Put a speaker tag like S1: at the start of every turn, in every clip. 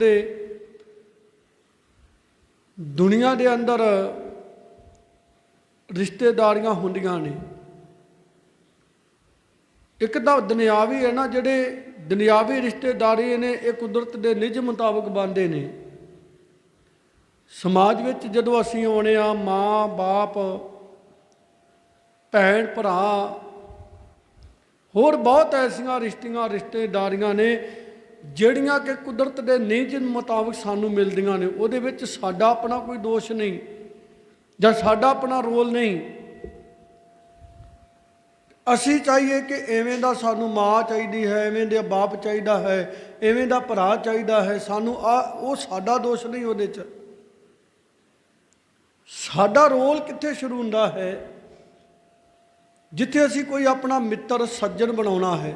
S1: ਤੇ ਦੁਨੀਆ ਦੇ ਅੰਦਰ ਰਿਸ਼ਤੇਦਾਰੀਆਂ ਹੁੰਦੀਆਂ ਨੇ। ਇੱਕ ਤਾਂ ਦੁਨਿਆਵੀ ਹੈ ਨਾ, ਜਿਹੜੇ ਦੁਨਿਆਵੀ ਰਿਸ਼ਤੇਦਾਰੀ ਨੇ, ਇਹ ਕੁਦਰਤ ਦੇ ਨਿਜ ਮੁਤਾਬਕ ਬੰਦੇ ਨੇ। ਸਮਾਜ ਵਿੱਚ ਜਦੋਂ ਅਸੀਂ ਆਉਣੇ ਆ, ਮਾਂ, ਬਾਪ, ਭੈਣ, ਭਰਾ, ਹੋਰ ਬਹੁਤ ਐਸੀਆਂ ਰਿਸ਼ਤੀਆਂ, ਰਿਸ਼ਤੇਦਾਰੀਆਂ ਨੇ ਜਿਹੜੀਆਂ ਕਿ ਕੁਦਰਤ ਦੇ ਨਿਯਮ ਮੁਤਾਬਕ ਸਾਨੂੰ ਮਿਲਦੀਆਂ ਨੇ, ਉਹਦੇ ਵਿੱਚ ਸਾਡਾ ਆਪਣਾ ਕੋਈ ਦੋਸ਼ ਨਹੀਂ ਜਾਂ ਸਾਡਾ ਆਪਣਾ ਰੋਲ ਨਹੀਂ। ਅਸੀਂ ਚਾਹੀਏ ਕਿ ਐਵੇਂ ਦਾ ਸਾਨੂੰ ਮਾਂ ਚਾਹੀਦੀ ਹੈ, ਐਵੇਂ ਦਾ ਬਾਪ ਚਾਹੀਦਾ ਹੈ, ਐਵੇਂ ਦਾ ਭਰਾ ਚਾਹੀਦਾ ਹੈ, ਸਾਨੂੰ ਆ, ਉਹ ਸਾਡਾ ਦੋਸ਼ ਨਹੀਂ ਉਹਦੇ 'ਚ। ਸਾਡਾ ਰੋਲ ਕਿੱਥੇ ਸ਼ੁਰੂ ਹੁੰਦਾ ਹੈ? ਜਿੱਥੇ ਅਸੀਂ ਕੋਈ ਆਪਣਾ ਮਿੱਤਰ, ਸੱਜਣ ਬਣਾਉਣਾ ਹੈ।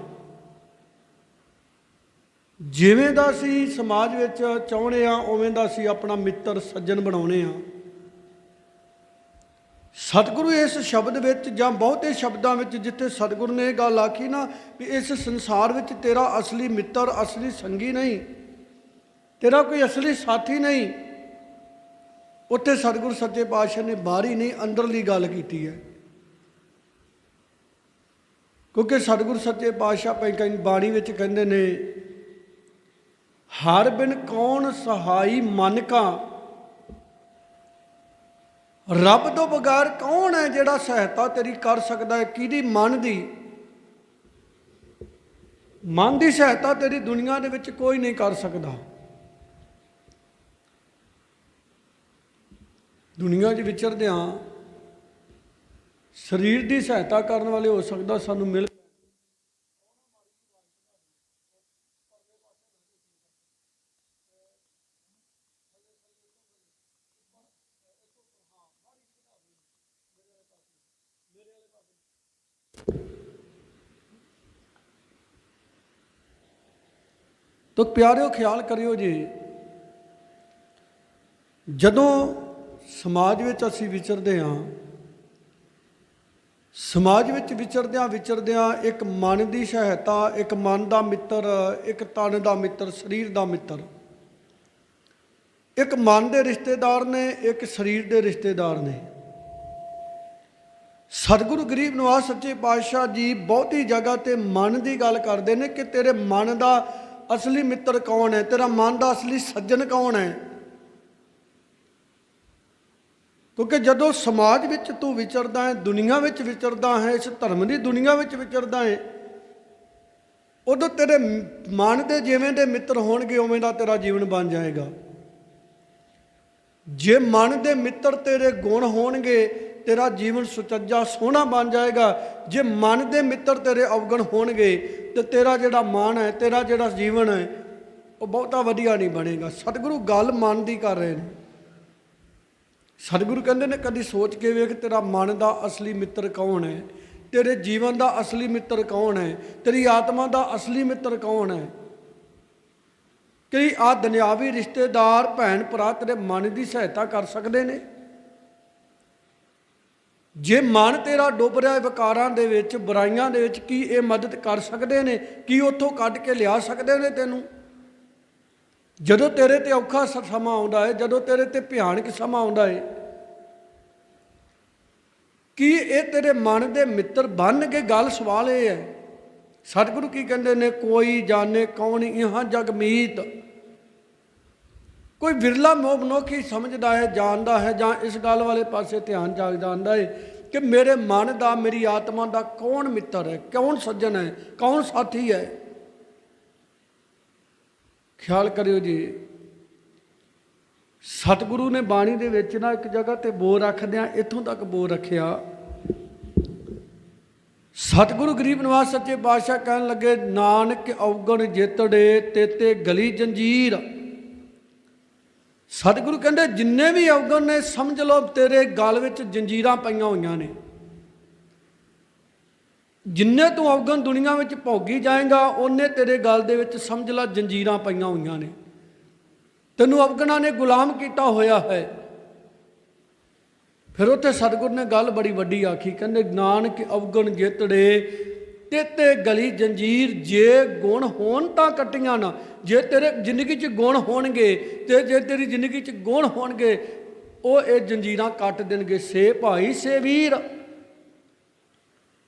S1: ਜਿਵੇਂ ਦਾ ਅਸੀਂ ਸਮਾਜ ਵਿੱਚ ਚਾਹੁੰਦੇ ਆ ਉਵੇਂ ਦਾ ਅਸੀਂ ਆਪਣਾ ਮਿੱਤਰ, ਸੱਜਣ ਬਣਾਉਣੇ ਆ ਸਤਿਗੁਰੂ ਇਸ ਸ਼ਬਦ ਵਿੱਚ ਜਾਂ ਬਹੁਤੇ ਸ਼ਬਦਾਂ ਵਿੱਚ ਜਿੱਥੇ ਸਤਿਗੁਰੂ ਨੇ ਇਹ ਗੱਲ ਆਖੀ ਨਾ ਵੀ ਇਸ ਸੰਸਾਰ ਵਿੱਚ ਤੇਰਾ ਅਸਲੀ ਮਿੱਤਰ, ਅਸਲੀ ਸੰਗੀ ਨਹੀਂ, ਤੇਰਾ ਕੋਈ ਅਸਲੀ ਸਾਥੀ ਨਹੀਂ, ਉੱਥੇ ਸਤਿਗੁਰੂ ਸੱਚੇ ਪਾਤਸ਼ਾਹ ਨੇ ਬਾਹਰੀ ਨਹੀਂ, ਅੰਦਰਲੀ ਗੱਲ ਕੀਤੀ ਹੈ। ਕਿਉਂਕਿ ਸਤਿਗੁਰੂ ਸੱਚੇ ਪਾਤਸ਼ਾਹ ਪੈਂਕਾਂ ਬਾਣੀ ਵਿੱਚ ਕਹਿੰਦੇ ਨੇ ਹਰ ਬਿਨ ਕੌਣ ਸਹਾਈ ਮਨ ਕਾ? ਰੱਬ ਤੋਂ ਬਗੈਰ ਕੌਣ ਹੈ ਜਿਹੜਾ ਸਹਾਇਤਾ ਤੇਰੀ ਕਰ ਸਕਦਾ ਹੈ? ਕਿਹਦੀ ਮਨ ਦੀ? ਮਨ ਦੀ ਸਹਾਇਤਾ ਤੇਰੀ ਦੁਨੀਆ ਦੇ ਵਿੱਚ ਕੋਈ ਨਹੀਂ ਕਰ ਸਕਦਾ। ਦੁਨੀਆ 'ਚ ਵਿਚਰਦਿਆਂ ਸਰੀਰ ਦੀ ਸਹਾਇਤਾ ਕਰਨ ਵਾਲੇ ਹੋ ਸਕਦਾ, ਸਾਨੂੰ ਮਿਲ ਤੋ ਪਿਆਰਿਓ, ਖਿਆਲ ਕਰਿਓ ਜੀ, ਜਦੋਂ ਸਮਾਜ ਵਿੱਚ ਅਸੀਂ ਵਿਚਰਦੇ ਹਾਂ, ਸਮਾਜ ਵਿੱਚ ਵਿਚਰਦਿਆਂ ਵਿਚਰਦਿਆਂ ਇੱਕ ਮਨ ਦੀ ਸਹਾਇਤਾ, ਇੱਕ ਮਨ ਦਾ ਮਿੱਤਰ, ਇੱਕ ਤਨ ਦਾ ਮਿੱਤਰ, ਸਰੀਰ ਦਾ ਮਿੱਤਰ, ਇੱਕ ਮਨ ਦੇ ਰਿਸ਼ਤੇਦਾਰ ਨੇ, ਇੱਕ ਸਰੀਰ ਦੇ ਰਿਸ਼ਤੇਦਾਰ ਨੇ। ਸਤਿਗੁਰੂ ਗਰੀਬ ਨਿਵਾਸ ਸੱਚੇ ਪਾਤਸ਼ਾਹ ਜੀ ਬਹੁਤੀ ਜਗ੍ਹਾ ਤੇ ਮਨ ਦੀ ਗੱਲ ਕਰਦੇ ਨੇ ਕਿ ਤੇਰੇ ਮਨ ਦਾ ਅਸਲੀ ਮਿੱਤਰ ਕੌਣ ਹੈ? ਤੇਰਾ ਮਨ ਦਾ ਅਸਲੀ ਸੱਜਣ ਕੌਣ ਹੈ? ਕਿਉਂਕਿ ਜਦੋਂ ਸਮਾਜ ਵਿੱਚ ਤੂੰ ਵਿਚਰਦਾ ਹੈ, ਦੁਨੀਆ ਵਿੱਚ ਵਿਚਰਦਾ ਹੈ, ਇਸ ਧਰਮ ਦੀ ਦੁਨੀਆ ਵਿੱਚ ਵਿਚਰਦਾ ਹੈ, ਉਦੋਂ ਤੇਰੇ ਮਨ ਦੇ ਜਿਵੇਂ ਦੇ ਮਿੱਤਰ ਹੋਣਗੇ, ਉਵੇਂ ਦਾ ਤੇਰਾ ਜੀਵਨ ਬਣ ਜਾਏਗਾ। ਜੇ ਮਨ ਦੇ ਮਿੱਤਰ ਤੇਰੇ ਗੁਣ ਹੋਣਗੇ ਤੇਰਾ ਜੀਵਨ ਸੁਚੱਜਾ ਸੋਹਣਾ ਬਣ ਜਾਏਗਾ। ਜੇ ਮਨ ਦੇ ਮਿੱਤਰ ਤੇਰੇ ਅਵਗਣ ਹੋਣਗੇ, ਤੇ ਤੇਰਾ ਜਿਹੜਾ ਮਨ ਹੈ, ਤੇਰਾ ਜਿਹੜਾ ਜੀਵਨ ਹੈ, ਉਹ ਬਹੁਤਾ ਵਧੀਆ ਨਹੀਂ ਬਣੇਗਾ। ਸਤਿਗੁਰੂ ਗੱਲ ਮਨ ਦੀ ਕਰ ਰਹੇ ਨੇ। ਸਤਿਗੁਰੂ ਕਹਿੰਦੇ ਨੇ, ਕਦੀ ਸੋਚ ਕੇ ਵੇਖ ਤੇਰਾ ਮਨ ਦਾ ਅਸਲੀ ਮਿੱਤਰ ਕੌਣ ਹੈ? ਤੇਰੇ ਜੀਵਨ ਦਾ ਅਸਲੀ ਮਿੱਤਰ ਕੌਣ ਹੈ? ਤੇਰੀ ਆਤਮਾ ਦਾ ਅਸਲੀ ਮਿੱਤਰ ਕੌਣ ਹੈ? ਕਿ ਆ ਦੁਨਿਆਵੀ ਰਿਸ਼ਤੇਦਾਰ ਭੈਣ ਭਰਾ ਤੇਰੇ ਮਨ ਦੀ ਸਹਾਇਤਾ ਕਰ ਸਕਦੇ ਨੇ। ਜੇ ਮਨ ਤੇਰਾ ਡੁੱਬ ਰਿਹਾ ਹੈ ਵਿਕਾਰਾਂ ਦੇ ਵਿੱਚ, ਬੁਰਾਈਆਂ ਦੇ ਵਿੱਚ, ਕੀ ਇਹ ਮਦਦ ਕਰ ਸਕਦੇ ਨੇ? ਕੀ ਉੱਥੋਂ ਕੱਢ ਕੇ ਲਿਆ ਸਕਦੇ ਨੇ ਤੈਨੂੰ? ਜਦੋਂ ਤੇਰੇ ਤੇ ਔਖਾ ਸਮਾਂ ਆਉਂਦਾ ਹੈ, ਜਦੋਂ ਤੇਰੇ ਤੇ ਭਿਆਨਕ ਸਮਾਂ ਆਉਂਦਾ ਹੈ, ਕੀ ਇਹ ਤੇਰੇ ਮਨ ਦੇ ਮਿੱਤਰ ਬਣ ਕੇ ਗੱਲ ਸਵਾਲ ਇਹ ਹੈ? ਸਤਿਗੁਰੂ ਕੀ ਕਹਿੰਦੇ ਨੇ, ਕੋਈ ਜਾਣੇ ਕੌਣ, ਇਹਾਂ ਜਗ ਮੀਤ। ਕੋਈ ਵਿਰਲਾ ਮੋਹ ਮਨੁੱਖੀ ਸਮਝਦਾ ਹੈ, ਜਾਣਦਾ ਹੈ ਜਾਂ ਇਸ ਗੱਲ ਵਾਲੇ ਪਾਸੇ ਧਿਆਨ ਜਾਗ ਜਾਂਦਾ ਹੈ ਕਿ ਮੇਰੇ ਮਨ ਦਾ, ਮੇਰੀ ਆਤਮਾ ਦਾ ਕੌਣ ਮਿੱਤਰ ਹੈ, ਕੌਣ ਸੱਜਣ ਹੈ, ਕੌਣ ਸਾਥੀ ਹੈ? ਖਿਆਲ ਕਰਿਓ ਜੀ, ਸਤਿਗੁਰੂ ਨੇ ਬਾਣੀ ਦੇ ਵਿੱਚ ਨਾ ਇੱਕ ਜਗ੍ਹਾ ਤੇ ਬੋਲ ਰੱਖਦਿਆਂ ਇੱਥੋਂ ਤੱਕ ਬੋਲ ਰੱਖਿਆ। ਸਤਿਗੁਰੂ ਗਰੀਬ ਨਿਵਾਸ ਸੱਚੇ ਬਾਦਸ਼ਾਹ ਕਹਿਣ ਲੱਗੇ, ਨਾਨਕ ਔਗਣ ਜਿਤੜੇ, ਤੇਤੇ ਗਲੀ ਜੰਜੀਰ। ਸਤਿਗੁਰੂ ਕਹਿੰਦੇ, ਜਿੰਨੇ ਵੀ ਅਵਗਣ ਨੇ, ਸਮਝ ਲਓ ਤੇਰੇ ਗਲ ਵਿੱਚ ਜੰਜੀਰਾਂ ਪਈਆਂ ਹੋਈਆਂ ਨੇ। ਜਿੰਨੇ ਤੂੰ ਅਵਗਣ ਦੁਨੀਆ ਵਿੱਚ ਭੋਗੀ ਜਾਏਗਾ ਉਹਨੇ ਤੇਰੇ ਗਲ ਦੇ ਵਿੱਚ ਸਮਝ ਲਾ ਜੰਜੀਰਾਂ ਪਈਆਂ ਹੋਈਆਂ ਨੇ। ਤੈਨੂੰ ਅਵਗਣਾ ਨੇ ਗੁਲਾਮ ਕੀਤਾ ਹੋਇਆ ਹੈ। ਫਿਰ ਉੱਥੇ ਸਤਿਗੁਰ ਨੇ ਗੱਲ ਬੜੀ ਵੱਡੀ ਆਖੀ, ਕਹਿੰਦੇ, ਨਾਨਕ ਅਵਗਣ ਜਿਤੜੇ ਤੇ ਗਲੀ ਜੰਜੀਰ ਜੇ ਗੁਣ ਹੋਣ ਤਾਂ ਕੱਟੀਆਂ ਨਾ। ਜੇ ਤੇਰੇ ਜ਼ਿੰਦਗੀ 'ਚ ਗੁਣ ਹੋਣਗੇ ਤੇ ਜੇ ਤੇਰੀ ਜ਼ਿੰਦਗੀ 'ਚ ਗੁਣ ਹੋਣਗੇ, ਉਹ ਇਹ ਜੰਜੀਰਾਂ ਕੱਟ ਦੇਣਗੇ। ਸੇ ਭਾਈ ਸੇ ਵੀਰ।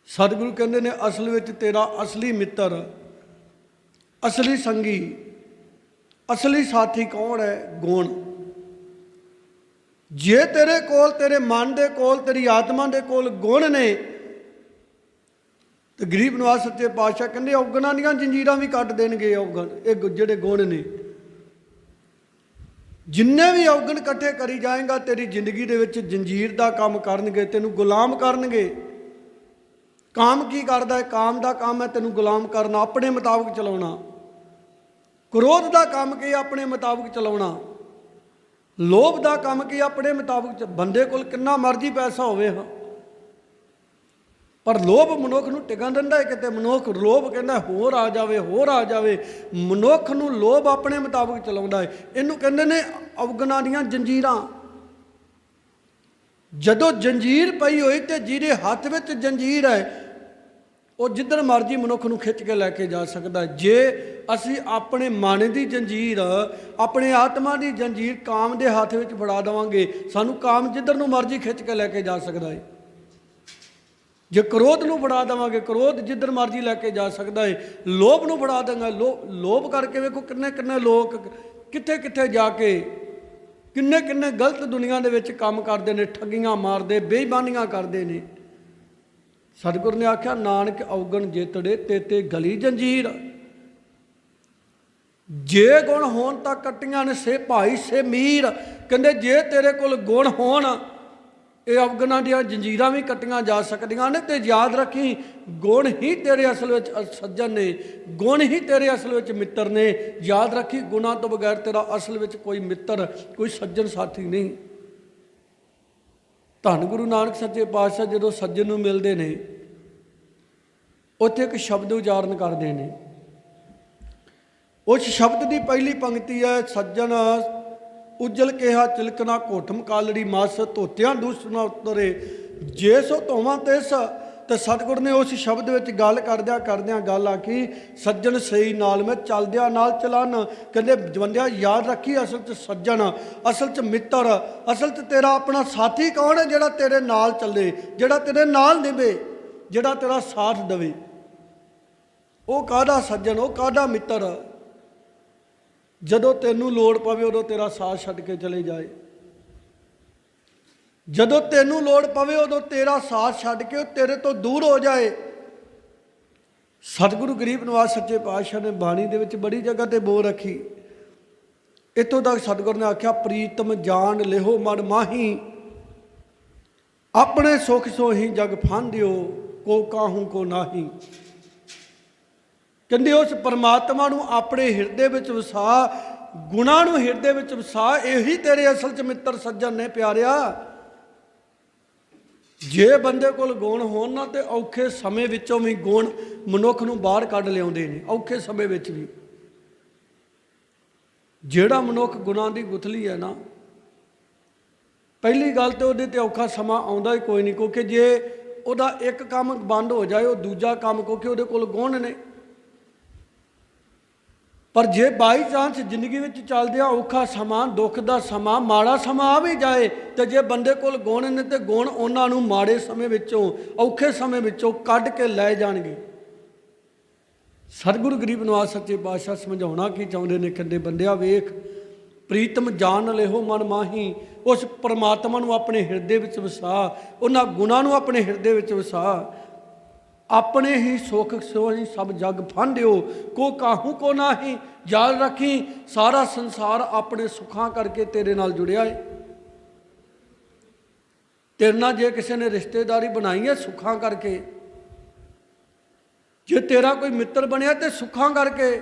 S1: ਸਤਿਗੁਰੂ ਕਹਿੰਦੇ ਨੇ, ਅਸਲ ਵਿੱਚ ਤੇਰਾ ਅਸਲੀ ਮਿੱਤਰ, ਅਸਲੀ ਸੰਗੀ, ਅਸਲੀ ਸਾਥੀ ਕੌਣ ਹੈ? ਗੁਣ। ਜੇ ਤੇਰੇ ਕੋਲ, ਤੇਰੇ ਮਨ ਦੇ ਕੋਲ, ਤੇਰੀ ਆਤਮਾ ਦੇ ਕੋਲ ਗੁਣ ਨੇ ਤੇ ਗਰੀਬ ਨਵਾਜ਼ ਸੱਚੇ ਪਾਤਸ਼ਾਹ ਕਹਿੰਦੇ ਔਗਣਾ ਦੀਆਂ ਜੰਜੀਰਾਂ ਵੀ ਕੱਟ ਦੇਣਗੇ ਔਗਣ, ਇਹ ਗੁ- ਜਿਹੜੇ ਗੁਣ ਨੇ। ਜਿੰਨੇ ਵੀ ਔਗਣ ਇਕੱਠੇ ਕਰੀ ਜਾਏਗਾ, ਤੇਰੀ ਜ਼ਿੰਦਗੀ ਦੇ ਵਿੱਚ ਜੰਜੀਰ ਦਾ ਕੰਮ ਕਰਨਗੇ, ਤੈਨੂੰ ਗੁਲਾਮ ਕਰਨਗੇ। ਕਾਮ ਕੀ ਕਰਦਾ ਹੈ? ਕਾਮ ਦਾ ਕੰਮ ਹੈ ਤੈਨੂੰ ਗੁਲਾਮ ਕਰਨਾ, ਆਪਣੇ ਮੁਤਾਬਕ ਚਲਾਉਣਾ। ਕ੍ਰੋਧ ਦਾ ਕੰਮ ਕੀ ਆਪਣੇ ਮੁਤਾਬਕ ਚਲਾਉਣਾ। ਲੋਭ ਦਾ ਕੰਮ ਕੀ ਆਪਣੇ ਮੁਤਾਬਕ ਬੰਦੇ ਕੋਲ ਕਿੰਨਾ ਮਰਜ਼ੀ ਪੈਸਾ ਹੋਵੇ ਹਾਂ ਪਰ ਲੋਭ ਮਨੁੱਖ ਨੂੰ ਟਿਕਣ ਦਿੰਦਾ ਹੈ ਕਿਤੇ ਮਨੁੱਖ ਲੋਭ ਕਹਿੰਦਾ ਹੋਰ ਆ ਜਾਵੇ, ਹੋਰ ਆ ਜਾਵੇ। ਮਨੁੱਖ ਨੂੰ ਲੋਭ ਆਪਣੇ ਮੁਤਾਬਕ ਚਲਾਉਂਦਾ ਹੈ। ਇਹਨੂੰ ਕਹਿੰਦੇ ਨੇ ਅਵਗਣਾ ਦੀਆਂ ਜੰਜੀਰਾਂ। ਜਦੋਂ ਜੰਜੀਰ ਪਈ ਹੋਈ ਤੇ ਜਿਹਦੇ ਹੱਥ ਵਿੱਚ ਜੰਜੀਰ ਹੈ, ਉਹ ਜਿੱਧਰ ਮਰਜ਼ੀ ਮਨੁੱਖ ਨੂੰ ਖਿੱਚ ਕੇ ਲੈ ਕੇ ਜਾ ਸਕਦਾ ਜੇ ਅਸੀਂ ਆਪਣੇ ਮਨ ਦੀ ਜੰਜੀਰ, ਆਪਣੇ ਆਤਮਾ ਦੀ ਜੰਜੀਰ ਕਾਮ ਦੇ ਹੱਥ ਵਿੱਚ ਫੜਾ ਦੇਵਾਂਗੇ, ਸਾਨੂੰ ਕਾਮ ਜਿੱਧਰ ਨੂੰ ਮਰਜ਼ੀ ਖਿੱਚ ਕੇ ਲੈ ਕੇ ਜਾ ਸਕਦਾ ਹੈ। ਜੇ ਕ੍ਰੋਧ ਨੂੰ ਫੜਾ ਦੇਵਾਂਗੇ, ਕ੍ਰੋਧ ਜਿੱਧਰ ਮਰਜ਼ੀ ਲੈ ਕੇ ਜਾ ਸਕਦਾ ਹੈ ਲੋਭ ਨੂੰ ਫੜਾ ਦਾਂਗਾ ਲੋਭ ਕਰਕੇ ਵੇਖੋ ਕਿੰਨੇ ਕਿੰਨੇ ਲੋਕ ਕਿੱਥੇ ਕਿੱਥੇ ਜਾ ਕੇ ਕਿੰਨੇ ਕਿੰਨੇ ਗਲਤ ਦੁਨੀਆ ਦੇ ਵਿੱਚ ਕੰਮ ਕਰਦੇ ਨੇ, ਠੱਗੀਆਂ ਮਾਰਦੇ, ਬੇਈਮਾਨੀਆਂ ਕਰਦੇ ਨੇ। ਸਤਿਗੁਰ ਨੇ ਆਖਿਆ, ਨਾਨਕ ਔਗਣ ਜੇਤੜੇ, ਤੇ ਤੇ ਗਲੀ ਜੰਜੀਰ। ਜੇ ਗੁਣ ਹੋਣ ਤਾਂ ਕੱਟੀਆਂ ਨੇ, ਸੇ ਭਾਈ ਸੇ ਮੀਰ। ਕਹਿੰਦੇ, ਜੇ ਤੇਰੇ ਕੋਲ ਗੁਣ ਹੋਣ ਇਹ ਅਵਗੁਣਾਂ ਦੀਆਂ ਜੰਜੀਰਾਂ ਵੀ ਕੱਟੀਆਂ ਜਾ ਸਕਦੀਆਂ ਨੇ ਤੇ ਯਾਦ ਰੱਖੀ, ਗੁਣ ਹੀ ਤੇਰੇ ਅਸਲ ਵਿੱਚ ਸੱਜਣ ਨੇ, ਗੁਣ ਹੀ ਤੇਰੇ ਅਸਲ ਵਿੱਚ ਮਿੱਤਰ ਨੇ। ਯਾਦ ਰੱਖੀ, ਗੁਣਾਂ ਤੋਂ ਬਗੈਰ ਤੇਰਾ ਅਸਲ ਵਿੱਚ ਕੋਈ ਮਿੱਤਰ, ਕੋਈ ਸੱਜਣ ਸਾਥੀ ਨਹੀਂ। ਧੰਨ ਗੁਰੂ ਨਾਨਕ ਸੱਚੇ ਪਾਤਸ਼ਾਹ ਜਦੋਂ ਸੱਜਣ ਨੂੰ ਮਿਲਦੇ ਨੇ, ਉੱਥੇ ਇੱਕ ਸ਼ਬਦ ਉਚਾਰਨ ਕਰਦੇ ਨੇ। ਉਸ ਸ਼ਬਦ ਦੀ ਪਹਿਲੀ ਪੰਕਤੀ ਹੈ, ਸੱਜਣ ਉਜਲ ਕਿਹਾ, ਚਿਲਕਣਾ ਕੋਠਮ ਕਾਲੜੀ ਮਸ, ਧੋਤਿਆਂ ਦੂਸਣਾ ਉਤਰੇ। ਜੇ ਸੋ ਧੋਵਾਂ ਤਿਸ ਤੇ ਸਤਿਗੁਰ ਨੇ ਉਸ ਸ਼ਬਦ ਵਿੱਚ ਗੱਲ ਕਰਦਿਆਂ ਕਰਦਿਆਂ ਗੱਲ ਆਖੀ, ਸੱਜਣ ਸਹੀ ਨਾਲ ਮੈਂ ਚੱਲਦਿਆਂ ਨਾਲ ਚਲਨ। ਕਹਿੰਦੇ, ਜਵੰਦਿਆ, ਯਾਦ ਰੱਖੀ ਅਸਲ 'ਚ ਸੱਜਣ, ਅਸਲ 'ਚ ਮਿੱਤਰ, ਅਸਲ 'ਚ ਤੇਰਾ ਆਪਣਾ ਸਾਥੀ ਕੌਣ ਹੈ ਜਿਹੜਾ ਤੇਰੇ ਨਾਲ ਚੱਲੇ, ਜਿਹੜਾ ਤੇਰੇ ਨਾਲ ਨਿਭੇ, ਜਿਹੜਾ ਤੇਰਾ ਸਾਥ ਦੇਵੇ? ਉਹ ਕਾਹਦਾ ਸੱਜਣ? ਉਹ ਕਾਹਦਾ ਮਿੱਤਰ? ਜਦੋਂ ਤੈਨੂੰ ਲੋੜ ਪਵੇ ਉਦੋਂ ਤੇਰਾ ਸਾਥ ਛੱਡ ਕੇ ਚਲੇ ਜਾਏ। ਜਦੋਂ ਤੈਨੂੰ ਲੋੜ ਪਵੇ ਉਦੋਂ ਤੇਰਾ ਸਾਥ ਛੱਡ ਕੇ ਉਹ ਤੇਰੇ ਤੋਂ ਦੂਰ ਹੋ ਜਾਏ। ਸਤਿਗੁਰੂ ਗਰੀਬ ਨਿਵਾਸ ਸੱਚੇ ਪਾਤਸ਼ਾਹ ਨੇ ਬਾਣੀ ਦੇ ਵਿੱਚ ਬੜੀ ਜਗ੍ਹਾ ਤੇ ਬੋਲ ਰੱਖੀ। ਇੱਥੋਂ ਤੱਕ ਸਤਿਗੁਰ ਨੇ ਆਖਿਆ, ਪ੍ਰੀਤਮ ਜਾਣ ਲਿਹੋ ਮਨ ਮਾਹੀ। ਆਪਣੇ ਸੁਖ ਸੋਹੀ ਜਗ ਫਾਂਦਿਓ ਕੋ ਕਾਹੂ ਕੋ ਨਾਹੀ। ਕਹਿੰਦੇ ਉਸ ਪਰਮਾਤਮਾ ਨੂੰ ਆਪਣੇ ਹਿਰਦੇ ਵਿੱਚ ਵਸਾ, ਗੁਣਾਂ ਨੂੰ ਹਿਰਦੇ ਵਿੱਚ ਵਸਾ, ਇਹੀ ਤੇਰੇ ਅਸਲ ਚ ਮਿੱਤਰ ਸੱਜਣ ਨੇ ਪਿਆਰਿਆ। ਜੇ ਬੰਦੇ ਕੋਲ ਗੁਣ ਹੋਣ ਨਾ ਤੇ ਔਖੇ ਸਮੇਂ ਵਿੱਚੋਂ ਵੀ ਗੁਣ ਮਨੁੱਖ ਨੂੰ ਬਾਹਰ ਕੱਢ ਲਿਆਉਂਦੇ ਨੇ, ਔਖੇ ਸਮੇਂ ਵਿੱਚ ਵੀ। ਜਿਹੜਾ ਮਨੁੱਖ ਗੁਣਾਂ ਦੀ ਗੁਥਲੀ ਹੈ ਨਾ, ਪਹਿਲੀ ਗੱਲ ਤੇ ਉਹਦੇ ਤੇ ਔਖਾ ਸਮਾਂ ਆਉਂਦਾ ਹੀ ਕੋਈ ਨਹੀਂ, ਕਿਉਂਕਿ ਜੇ ਉਹਦਾ ਇੱਕ ਕੰਮ ਬੰਦ ਹੋ ਜਾਏ, ਉਹ ਦੂਜਾ ਕੰਮ, ਕਿਉਂਕਿ ਉਹਦੇ ਕੋਲ ਗੁਣ ਨੇ। ਪਰ ਜੇ ਬਾਈ ਚਾਂਸ ਜ਼ਿੰਦਗੀ ਵਿੱਚ ਚੱਲਦਿਆਂ ਔਖਾ ਸਮਾਂ, ਦੁੱਖ ਦਾ ਸਮਾਂ, ਮਾੜਾ ਸਮਾਂ ਆ ਵੀ ਜਾਏ, ਤੇ ਜੇ ਬੰਦੇ ਕੋਲ ਗੁਣ ਨੇ ਤੇ ਗੁਣ ਉਹਨਾਂ ਨੂੰ ਮਾੜੇ ਸਮੇਂ ਵਿੱਚੋਂ, ਔਖੇ ਸਮੇਂ ਵਿੱਚੋਂ ਕੱਢ ਕੇ ਲੈ ਜਾਣਗੇ। ਸਤਿਗੁਰੂ ਗਰੀਬ ਨਿਵਾਸ ਸੱਚੇ ਪਾਤਸ਼ਾਹ ਸਮਝਾਉਣਾ ਕੀ ਚਾਹੁੰਦੇ ਨੇ ਕਹਿੰਦੇ ਬੰਦਿਆ, ਵੇਖ, ਪ੍ਰੀਤਮ ਜਾਣ ਲਿਹੋ ਮਨ ਮਾਹੀ, ਉਸ ਪਰਮਾਤਮਾ ਨੂੰ ਆਪਣੇ ਹਿਰਦੇ ਵਿੱਚ ਵਸਾ, ਉਹਨਾਂ ਗੁਣਾਂ ਨੂੰ ਆਪਣੇ ਹਿਰਦੇ ਵਿੱਚ ਵਸਾ। ਆਪਣੇ ਹੀ ਸੁਖ ਸੋ ਹੀ ਸਭ ਜਗ ਫਾਂਡਿਓ, ਕੋ ਕਾਹੂ ਕੋ ਨਾਹੀ ਯਾਦ ਰੱਖੀ, ਸਾਰਾ ਸੰਸਾਰ ਆਪਣੇ ਸੁੱਖਾਂ ਕਰਕੇ ਤੇਰੇ ਨਾਲ ਜੁੜਿਆ ਹੈ ਤੇਰੇ ਨਾਲ ਜੇ ਕਿਸੇ ਨੇ ਰਿਸ਼ਤੇਦਾਰੀ ਬਣਾਈ ਹੈ ਸੁੱਖਾਂ ਕਰਕੇ, ਜੇ ਤੇਰਾ ਕੋਈ ਮਿੱਤਰ ਬਣਿਆ ਤੇ ਸੁੱਖਾਂ ਕਰਕੇ,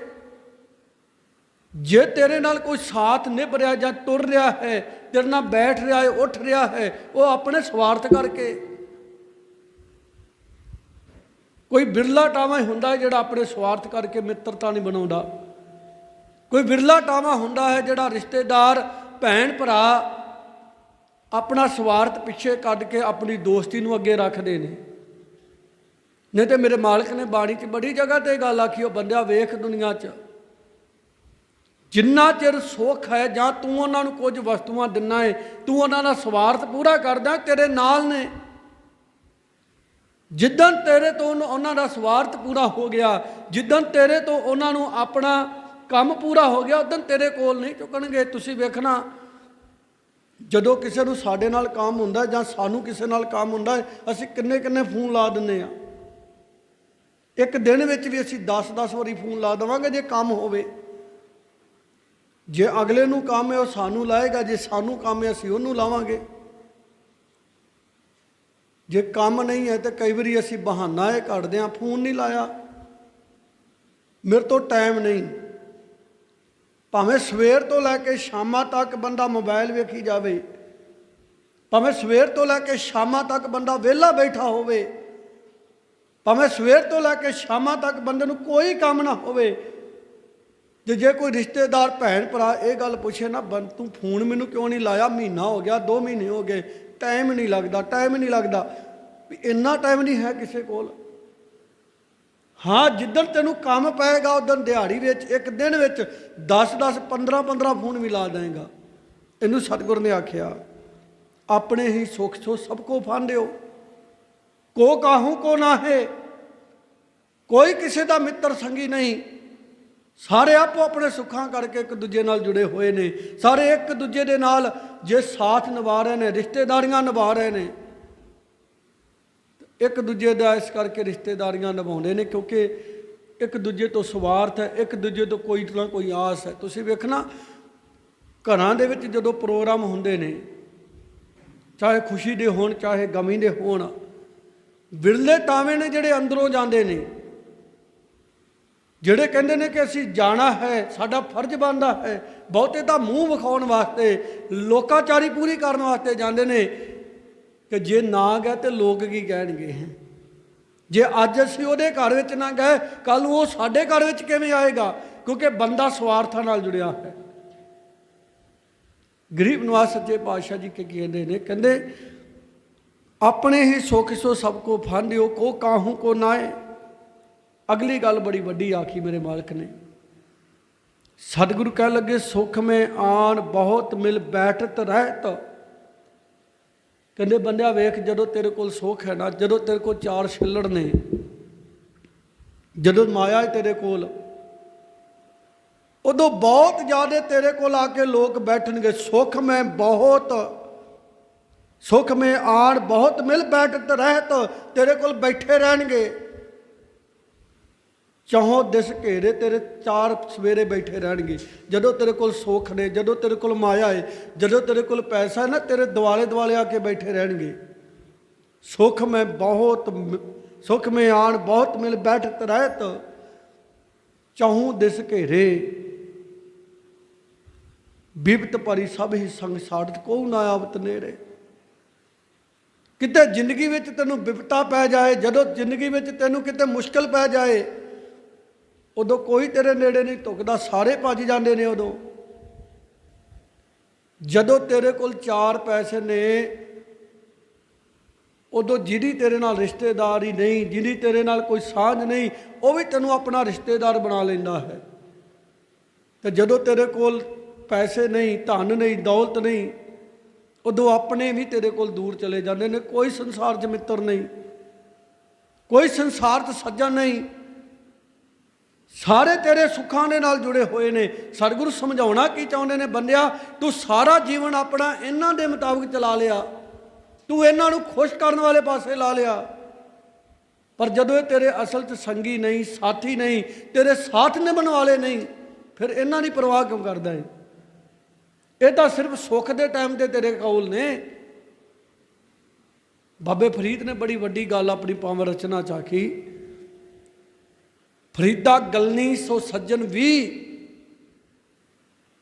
S1: ਜੇ ਤੇਰੇ ਨਾਲ ਕੋਈ ਸਾਥ ਨਿਭ ਰਿਹਾ ਜਾਂ ਤੁਰ ਰਿਹਾ ਹੈ, ਤੇਰੇ ਨਾਲ ਬੈਠ ਰਿਹਾ ਹੈ, ਉੱਠ ਰਿਹਾ ਹੈ, ਉਹ ਆਪਣੇ ਸਵਾਰਥ ਕਰਕੇ ਕੋਈ ਬਿਰਲਾ ਟਾਵਾ ਹੀ ਹੁੰਦਾ ਜਿਹੜਾ ਆਪਣੇ ਸਵਾਰਥ ਕਰਕੇ ਮਿੱਤਰਤਾ ਨਹੀਂ ਬਣਾਉਂਦਾ। ਕੋਈ ਬਿਰਲਾ ਟਾਵਾ ਹੁੰਦਾ ਹੈ ਜਿਹੜਾ ਰਿਸ਼ਤੇਦਾਰ, ਭੈਣ ਭਰਾ ਆਪਣਾ ਸਵਾਰਥ ਪਿੱਛੇ ਕੱਢ ਕੇ ਆਪਣੀ ਦੋਸਤੀ ਨੂੰ ਅੱਗੇ ਰੱਖਦੇ ਨੇ। ਨਹੀਂ ਤੇ ਮੇਰੇ ਮਾਲਕ ਨੇ ਬਾਣੀ 'ਚ ਬੜੀ ਜਗ੍ਹਾ ਤੇ ਗੱਲ ਆਖੀ, ਉਹ ਬੰਦਿਆ ਵੇਖ ਦੁਨੀਆ 'ਚ। ਜਿੰਨਾ ਚਿਰ ਸੁੱਖ ਹੈ, ਜਾਂ ਤੂੰ ਉਹਨਾਂ ਨੂੰ ਕੁਝ ਵਸਤੂਆਂ ਦਿੰਨਾ ਹੈ ਤੂੰ ਉਹਨਾਂ ਦਾ ਸਵਾਰਥ ਪੂਰਾ ਕਰਦਾ, ਤੇਰੇ ਨਾਲ ਨੇ। ਜਿੱਦਣ ਤੇਰੇ ਤੋਂ ਉਹਨ- ਉਹਨਾਂ ਦਾ ਸਵਾਰਥ ਪੂਰਾ ਹੋ ਗਿਆ ਜਿੱਦਣ ਤੇਰੇ ਤੋਂ ਉਹਨਾਂ ਨੂੰ ਆਪਣਾ ਕੰਮ ਪੂਰਾ ਹੋ ਗਿਆ, ਉਦੋਂ ਤੇਰੇ ਕੋਲ ਨਹੀਂ ਚੁੱਕਣਗੇ। ਤੁਸੀਂ ਵੇਖਣਾ, ਜਦੋਂ ਕਿਸੇ ਨੂੰ ਸਾਡੇ ਨਾਲ ਕੰਮ ਹੁੰਦਾ ਜਾਂ ਸਾਨੂੰ ਕਿਸੇ ਨਾਲ ਕੰਮ ਹੁੰਦਾ, ਅਸੀਂ ਕਿੰਨੇ ਕਿੰਨੇ ਫੋਨ ਲਾ ਦਿੰਨੇ ਆ ਇੱਕ ਦਿਨ ਵਿੱਚ ਵੀ ਅਸੀਂ 10-10 ਵਾਰੀ ਫੋਨ ਲਾ ਦੇਵਾਂਗੇ ਜੇ ਕੰਮ ਹੋਵੇ। ਜੇ ਅਗਲੇ ਨੂੰ ਕੰਮ ਹੈ, ਉਹ ਸਾਨੂੰ ਲਾਏਗਾ, ਜੇ ਸਾਨੂੰ ਕੰਮ ਹੈ, ਅਸੀਂ ਉਹਨੂੰ ਲਾਵਾਂਗੇ। ਜੇ ਕੰਮ ਨਹੀਂ ਹੈ ਤੇ ਕਈ ਵਾਰੀ ਅਸੀਂ ਬਹਾਨਾ ਇਹ ਕੱਢਦੇ ਆ ਫੋਨ ਨਹੀਂ ਲਾਇਆ। ਮੇਰੇ ਤੋਂ ਟਾਈਮ ਨਹੀਂ। ਭਾਵੇਂ ਸਵੇਰ ਤੋਂ ਲੈ ਕੇ ਸ਼ਾਮਾਂ ਤੱਕ ਬੰਦਾ ਮੋਬਾਈਲ ਵੇਖੀ ਜਾਵੇ, ਭਾਵੇਂ ਸਵੇਰ ਤੋਂ ਲੈ ਕੇ ਸ਼ਾਮਾਂ ਤੱਕ ਬੰਦਾ ਵਿਹਲਾ ਬੈਠਾ ਹੋਵੇ, ਭਾਵੇਂ ਸਵੇਰ ਤੋਂ ਲੈ ਕੇ ਸ਼ਾਮਾਂ ਤੱਕ ਬੰਦੇ ਨੂੰ ਕੋਈ ਕੰਮ ਨਾ ਹੋਵੇ ਜੇ ਜੇ ਕੋਈ ਰਿਸ਼ਤੇਦਾਰ ਭੈਣ ਭਰਾ ਇਹ ਗੱਲ ਪੁੱਛੇ ਨਾ, ਬੰ, ਤੂੰ ਫੋਨ ਮੈਨੂੰ ਕਿਉਂ ਨਹੀਂ ਲਾਇਆ? ਮਹੀਨਾ ਹੋ ਗਿਆ 2 ਮਹੀਨੇ ਹੋ ਗਏ ਟਾਈਮ ਨਹੀਂ ਲੱਗਦਾ, ਟਾਈਮ ਨਹੀਂ ਲੱਗਦਾ। ਵੀ ਇੰਨਾ ਟਾਈਮ ਨਹੀਂ ਹੈ ਕਿਸੇ ਕੋਲ। ਹਾਂ, ਜਿੱਦਣ ਤੈਨੂੰ ਕੰਮ ਪਏਗਾ ਉਦੋਂ ਦਿਹਾੜੀ ਵਿੱਚ, ਇੱਕ ਦਿਨ ਵਿੱਚ 10 10 15 15 ਫੋਨ ਵੀ ਲਾ ਦੇਗਾ ਇਹਨੂੰ ਸਤਿਗੁਰ ਨੇ ਆਖਿਆ, ਆਪਣੇ ਹੀ ਸੁਖ ਸੋ ਸਭ ਕੋ ਫਾਂਦਿਓ ਕੋ ਕਾਹੂ ਕੋ ਨਾਹੇ ਕੋਈ ਕਿਸੇ ਦਾ ਮਿੱਤਰ ਸੰਗੀ ਨਹੀਂ। ਸਾਰੇ ਆਪੋ ਆਪਣੇ ਸੁੱਖਾਂ ਕਰਕੇ ਇੱਕ ਦੂਜੇ ਨਾਲ ਜੁੜੇ ਹੋਏ ਨੇ। ਸਾਰੇ ਇੱਕ ਦੂਜੇ ਦੇ ਨਾਲ ਜੇ ਸਾਥ ਨਿਭਾ ਰਹੇ ਨੇ, ਰਿਸ਼ਤੇਦਾਰੀਆਂ ਨਿਭਾ ਰਹੇ ਨੇ ਇੱਕ ਦੂਜੇ ਦਾ ਇਸ ਕਰਕੇ ਰਿਸ਼ਤੇਦਾਰੀਆਂ ਨਿਭਾਉਂਦੇ ਨੇ ਕਿਉਂਕਿ ਇੱਕ ਦੂਜੇ ਤੋਂ ਸਵਾਰਥ ਹੈ, ਇੱਕ ਦੂਜੇ ਤੋਂ ਕੋਈ ਨਾ ਕੋਈ ਆਸ ਹੈ। ਤੁਸੀਂ ਵੇਖਣਾ, ਘਰਾਂ ਦੇ ਵਿੱਚ ਜਦੋਂ ਪ੍ਰੋਗਰਾਮ ਹੁੰਦੇ ਨੇ, ਚਾਹੇ ਖੁਸ਼ੀ ਦੇ ਹੋਣ, ਚਾਹੇ ਗਮੀ ਦੇ ਹੋਣ, ਵਿਰਲੇ ਤਾਵੇਂ ਨੇ ਜਿਹੜੇ ਅੰਦਰੋਂ ਜਾਂਦੇ ਨੇ। ਜਿਹੜੇ ਕਹਿੰਦੇ ਨੇ ਕਿ ਅਸੀਂ ਜਾਣਾ ਹੈ, ਸਾਡਾ ਫਰਜ਼ ਬਣਦਾ ਹੈ, ਬਹੁਤੇ ਤਾਂ ਮੂੰਹ ਵਿਖਾਉਣ ਵਾਸਤੇ, ਲੋਕਾਚਾਰੀ ਪੂਰੀ ਕਰਨ ਵਾਸਤੇ ਜਾਂਦੇ ਨੇ ਕਿ ਜੇ ਨਾ ਗਏ ਤੇ ਲੋਕ ਕੀ ਕਹਿਣਗੇ? ਜੇ ਅੱਜ ਅਸੀਂ ਉਹਦੇ ਘਰ ਵਿੱਚ ਨਾ ਗਏ, ਕੱਲ ਨੂੰ ਉਹ ਸਾਡੇ ਘਰ ਵਿੱਚ ਕਿਵੇਂ ਆਏਗਾ? ਕਿਉਂਕਿ ਬੰਦਾ ਸਵਾਰਥਾਂ ਨਾਲ ਜੁੜਿਆ ਹੈ। ਗਰੀਬ ਨਿਵਾਸ ਸੱਚੇ ਪਾਤਸ਼ਾਹ ਜੀ ਕੀ ਕਹਿੰਦੇ ਨੇ? ਕਹਿੰਦੇ, ਆਪਣੇ ਹੀ ਸੁਖ ਸੋ ਸਭ ਕੋ ਫਾਂਦਿਓ ਕੋ ਕਾਹੂ ਕੋ ਨਾਏ ਅਗਲੀ ਗੱਲ ਬੜੀ ਵੱਡੀ ਆਖੀ ਮੇਰੇ ਮਾਲਕ ਨੇ। ਸਤਿਗੁਰੂ ਕਹਿ ਲੱਗੇ, ਸੁਖ ਮੇ ਆਣ ਬਹੁਤ ਮਿਲ ਬੈਠਤ ਰਹਿਤ। ਕਹਿੰਦੇ ਬੰਦਿਆ ਵੇਖ, ਜਦੋਂ ਤੇਰੇ ਕੋਲ ਸੁਖ ਹੈ ਨਾ, ਜਦੋਂ ਤੇਰੇ ਕੋਲ ਚਾਰ ਛਿੱਲੜ ਨੇ, ਜਦੋਂ ਮਾਇਆ ਹੈ ਤੇਰੇ ਕੋਲ, ਉਦੋਂ ਬਹੁਤ ਜ਼ਿਆਦਾ ਤੇਰੇ ਕੋਲ ਆ ਕੇ ਲੋਕ ਬੈਠਣਗੇ, ਸੁਖ ਮੈਂ ਬਹੁਤ, ਸੁਖ ਮੈਂ ਆਣ ਬਹੁਤ ਮਿਲ ਬੈਠਤ ਰਹਿਤ, ਤੇਰੇ ਕੋਲ ਬੈਠੇ ਰਹਿਣਗੇ। ਚਾਹੋ ਦਿਸ ਘੇਰੇ ਤੇਰੇ ਚਾਰ ਸਵੇਰੇ ਬੈਠੇ ਰਹਿਣਗੇ। ਜਦੋਂ ਤੇਰੇ ਕੋਲ ਸੁੱਖ ਨੇ, ਜਦੋਂ ਤੇਰੇ ਕੋਲ ਮਾਇਆ ਹੈ ਜਦੋਂ ਤੇਰੇ ਕੋਲ ਪੈਸਾ ਹੈ ਨਾ, ਤੇਰੇ ਦਿਵਾਲੇ ਦਿਵਾਲੇ ਆ ਕੇ ਬੈਠੇ ਰਹਿਣਗੇ। ਸੁਖ ਮੈਂ ਬਹੁਤ ਮ- ਸੁਖ ਮੈਂ ਆਣ ਬਹੁਤ ਮਿਲ ਬੈਠਤ ਰਹਿਤ। ਚਾਹੂ ਦਿਸ ਘੇਰੇ। ਬਿਪਤ ਭਰੀ ਸਭ ਹੀ ਸੰਗ ਸਾੜਤ ਕੋ ਨਾ ਆਵਤ ਨੇੜੇ। ਕਿਤੇ ਜ਼ਿੰਦਗੀ ਵਿੱਚ ਤੈਨੂੰ ਬਿਪਤਾ ਪੈ ਜਾਏ, ਜਦੋਂ ਜ਼ਿੰਦਗੀ ਵਿੱਚ ਤੈਨੂੰ ਕਿਤੇ ਮੁਸ਼ਕਲ ਪੈ ਜਾਏ ਉਦੋਂ ਕੋਈ ਤੇਰੇ ਨੇੜੇ ਨਹੀਂ ਟੁਕਦਾ ਸਾਰੇ ਭੱਜ ਜਾਂਦੇ ਨੇ ਉਦੋਂ। ਜਦੋਂ ਤੇਰੇ ਕੋਲ ਚਾਰ ਪੈਸੇ ਨੇ, ਉਦੋਂ ਜਿਹਦੀ ਤੇਰੇ ਨਾਲ ਰਿਸ਼ਤੇਦਾਰੀ ਨਹੀਂ, ਜਿਹਦੀ ਤੇਰੇ ਨਾਲ ਕੋਈ ਸਾਂਝ ਨਹੀਂ, ਉਹ ਵੀ ਤੈਨੂੰ ਆਪਣਾ ਰਿਸ਼ਤੇਦਾਰ ਬਣਾ ਲੈਂਦਾ ਹੈ। ਤੇ ਜਦੋਂ ਤੇਰੇ ਕੋਲ ਪੈਸੇ ਨਹੀਂ, ਧਨ ਨਹੀਂ, ਦੌਲਤ ਨਹੀਂ, ਉਦੋਂ ਆਪਣੇ ਵੀ ਤੇਰੇ ਕੋਲ ਦੂਰ ਚਲੇ ਜਾਂਦੇ ਨੇ। ਕੋਈ ਸੰਸਾਰ 'ਚ ਮਿੱਤਰ ਨਹੀਂ, ਕੋਈ ਸੰਸਾਰ 'ਚ ਸੱਜਣ ਨਹੀਂ ਸਾਰੇ ਤੇਰੇ ਸੁੱਖਾਂ ਦੇ ਨਾਲ ਜੁੜੇ ਹੋਏ ਨੇ। ਸਤਿਗੁਰੂ ਸਮਝਾਉਣਾ ਕੀ ਚਾਹੁੰਦੇ ਨੇ? ਬੰਦਿਆ, ਤੂੰ ਸਾਰਾ ਜੀਵਨ ਆਪਣਾ ਇਹਨਾਂ ਦੇ ਮੁਤਾਬਕ ਚਲਾ ਲਿਆ। ਤੂੰ ਇਹਨਾਂ ਨੂੰ ਖੁਸ਼ ਕਰਨ ਵਾਲੇ ਪਾਸੇ ਲਾ ਲਿਆ। ਪਰ ਜਦੋਂ ਇਹ ਤੇਰੇ ਅਸਲ 'ਚ ਸੰਗੀ ਨਹੀਂ, ਸਾਥੀ ਨਹੀਂ, ਤੇਰੇ ਸਾਥ ਨਿਭਣ ਵਾਲੇ ਨਹੀਂ, ਫਿਰ ਇਹਨਾਂ ਦੀ ਪਰਵਾਹ ਕਿਉਂ ਕਰਦਾ ਹੈ ਇਹ ਤਾਂ ਸਿਰਫ ਸੁੱਖ ਦੇ ਟਾਈਮ ਤੇ ਤੇਰੇ ਕੌਲ ਨੇ। ਬਾਬੇ ਫਰੀਦ ਨੇ ਬੜੀ ਵੱਡੀ ਗੱਲ ਆਪਣੀ ਪਾਵਨ ਰਚਨਾ ਚ ਆਖੀ। ਫਰੀਦਾ ਗਲਨੀ ਸੋ ਸੱਜਣ ਵੀ।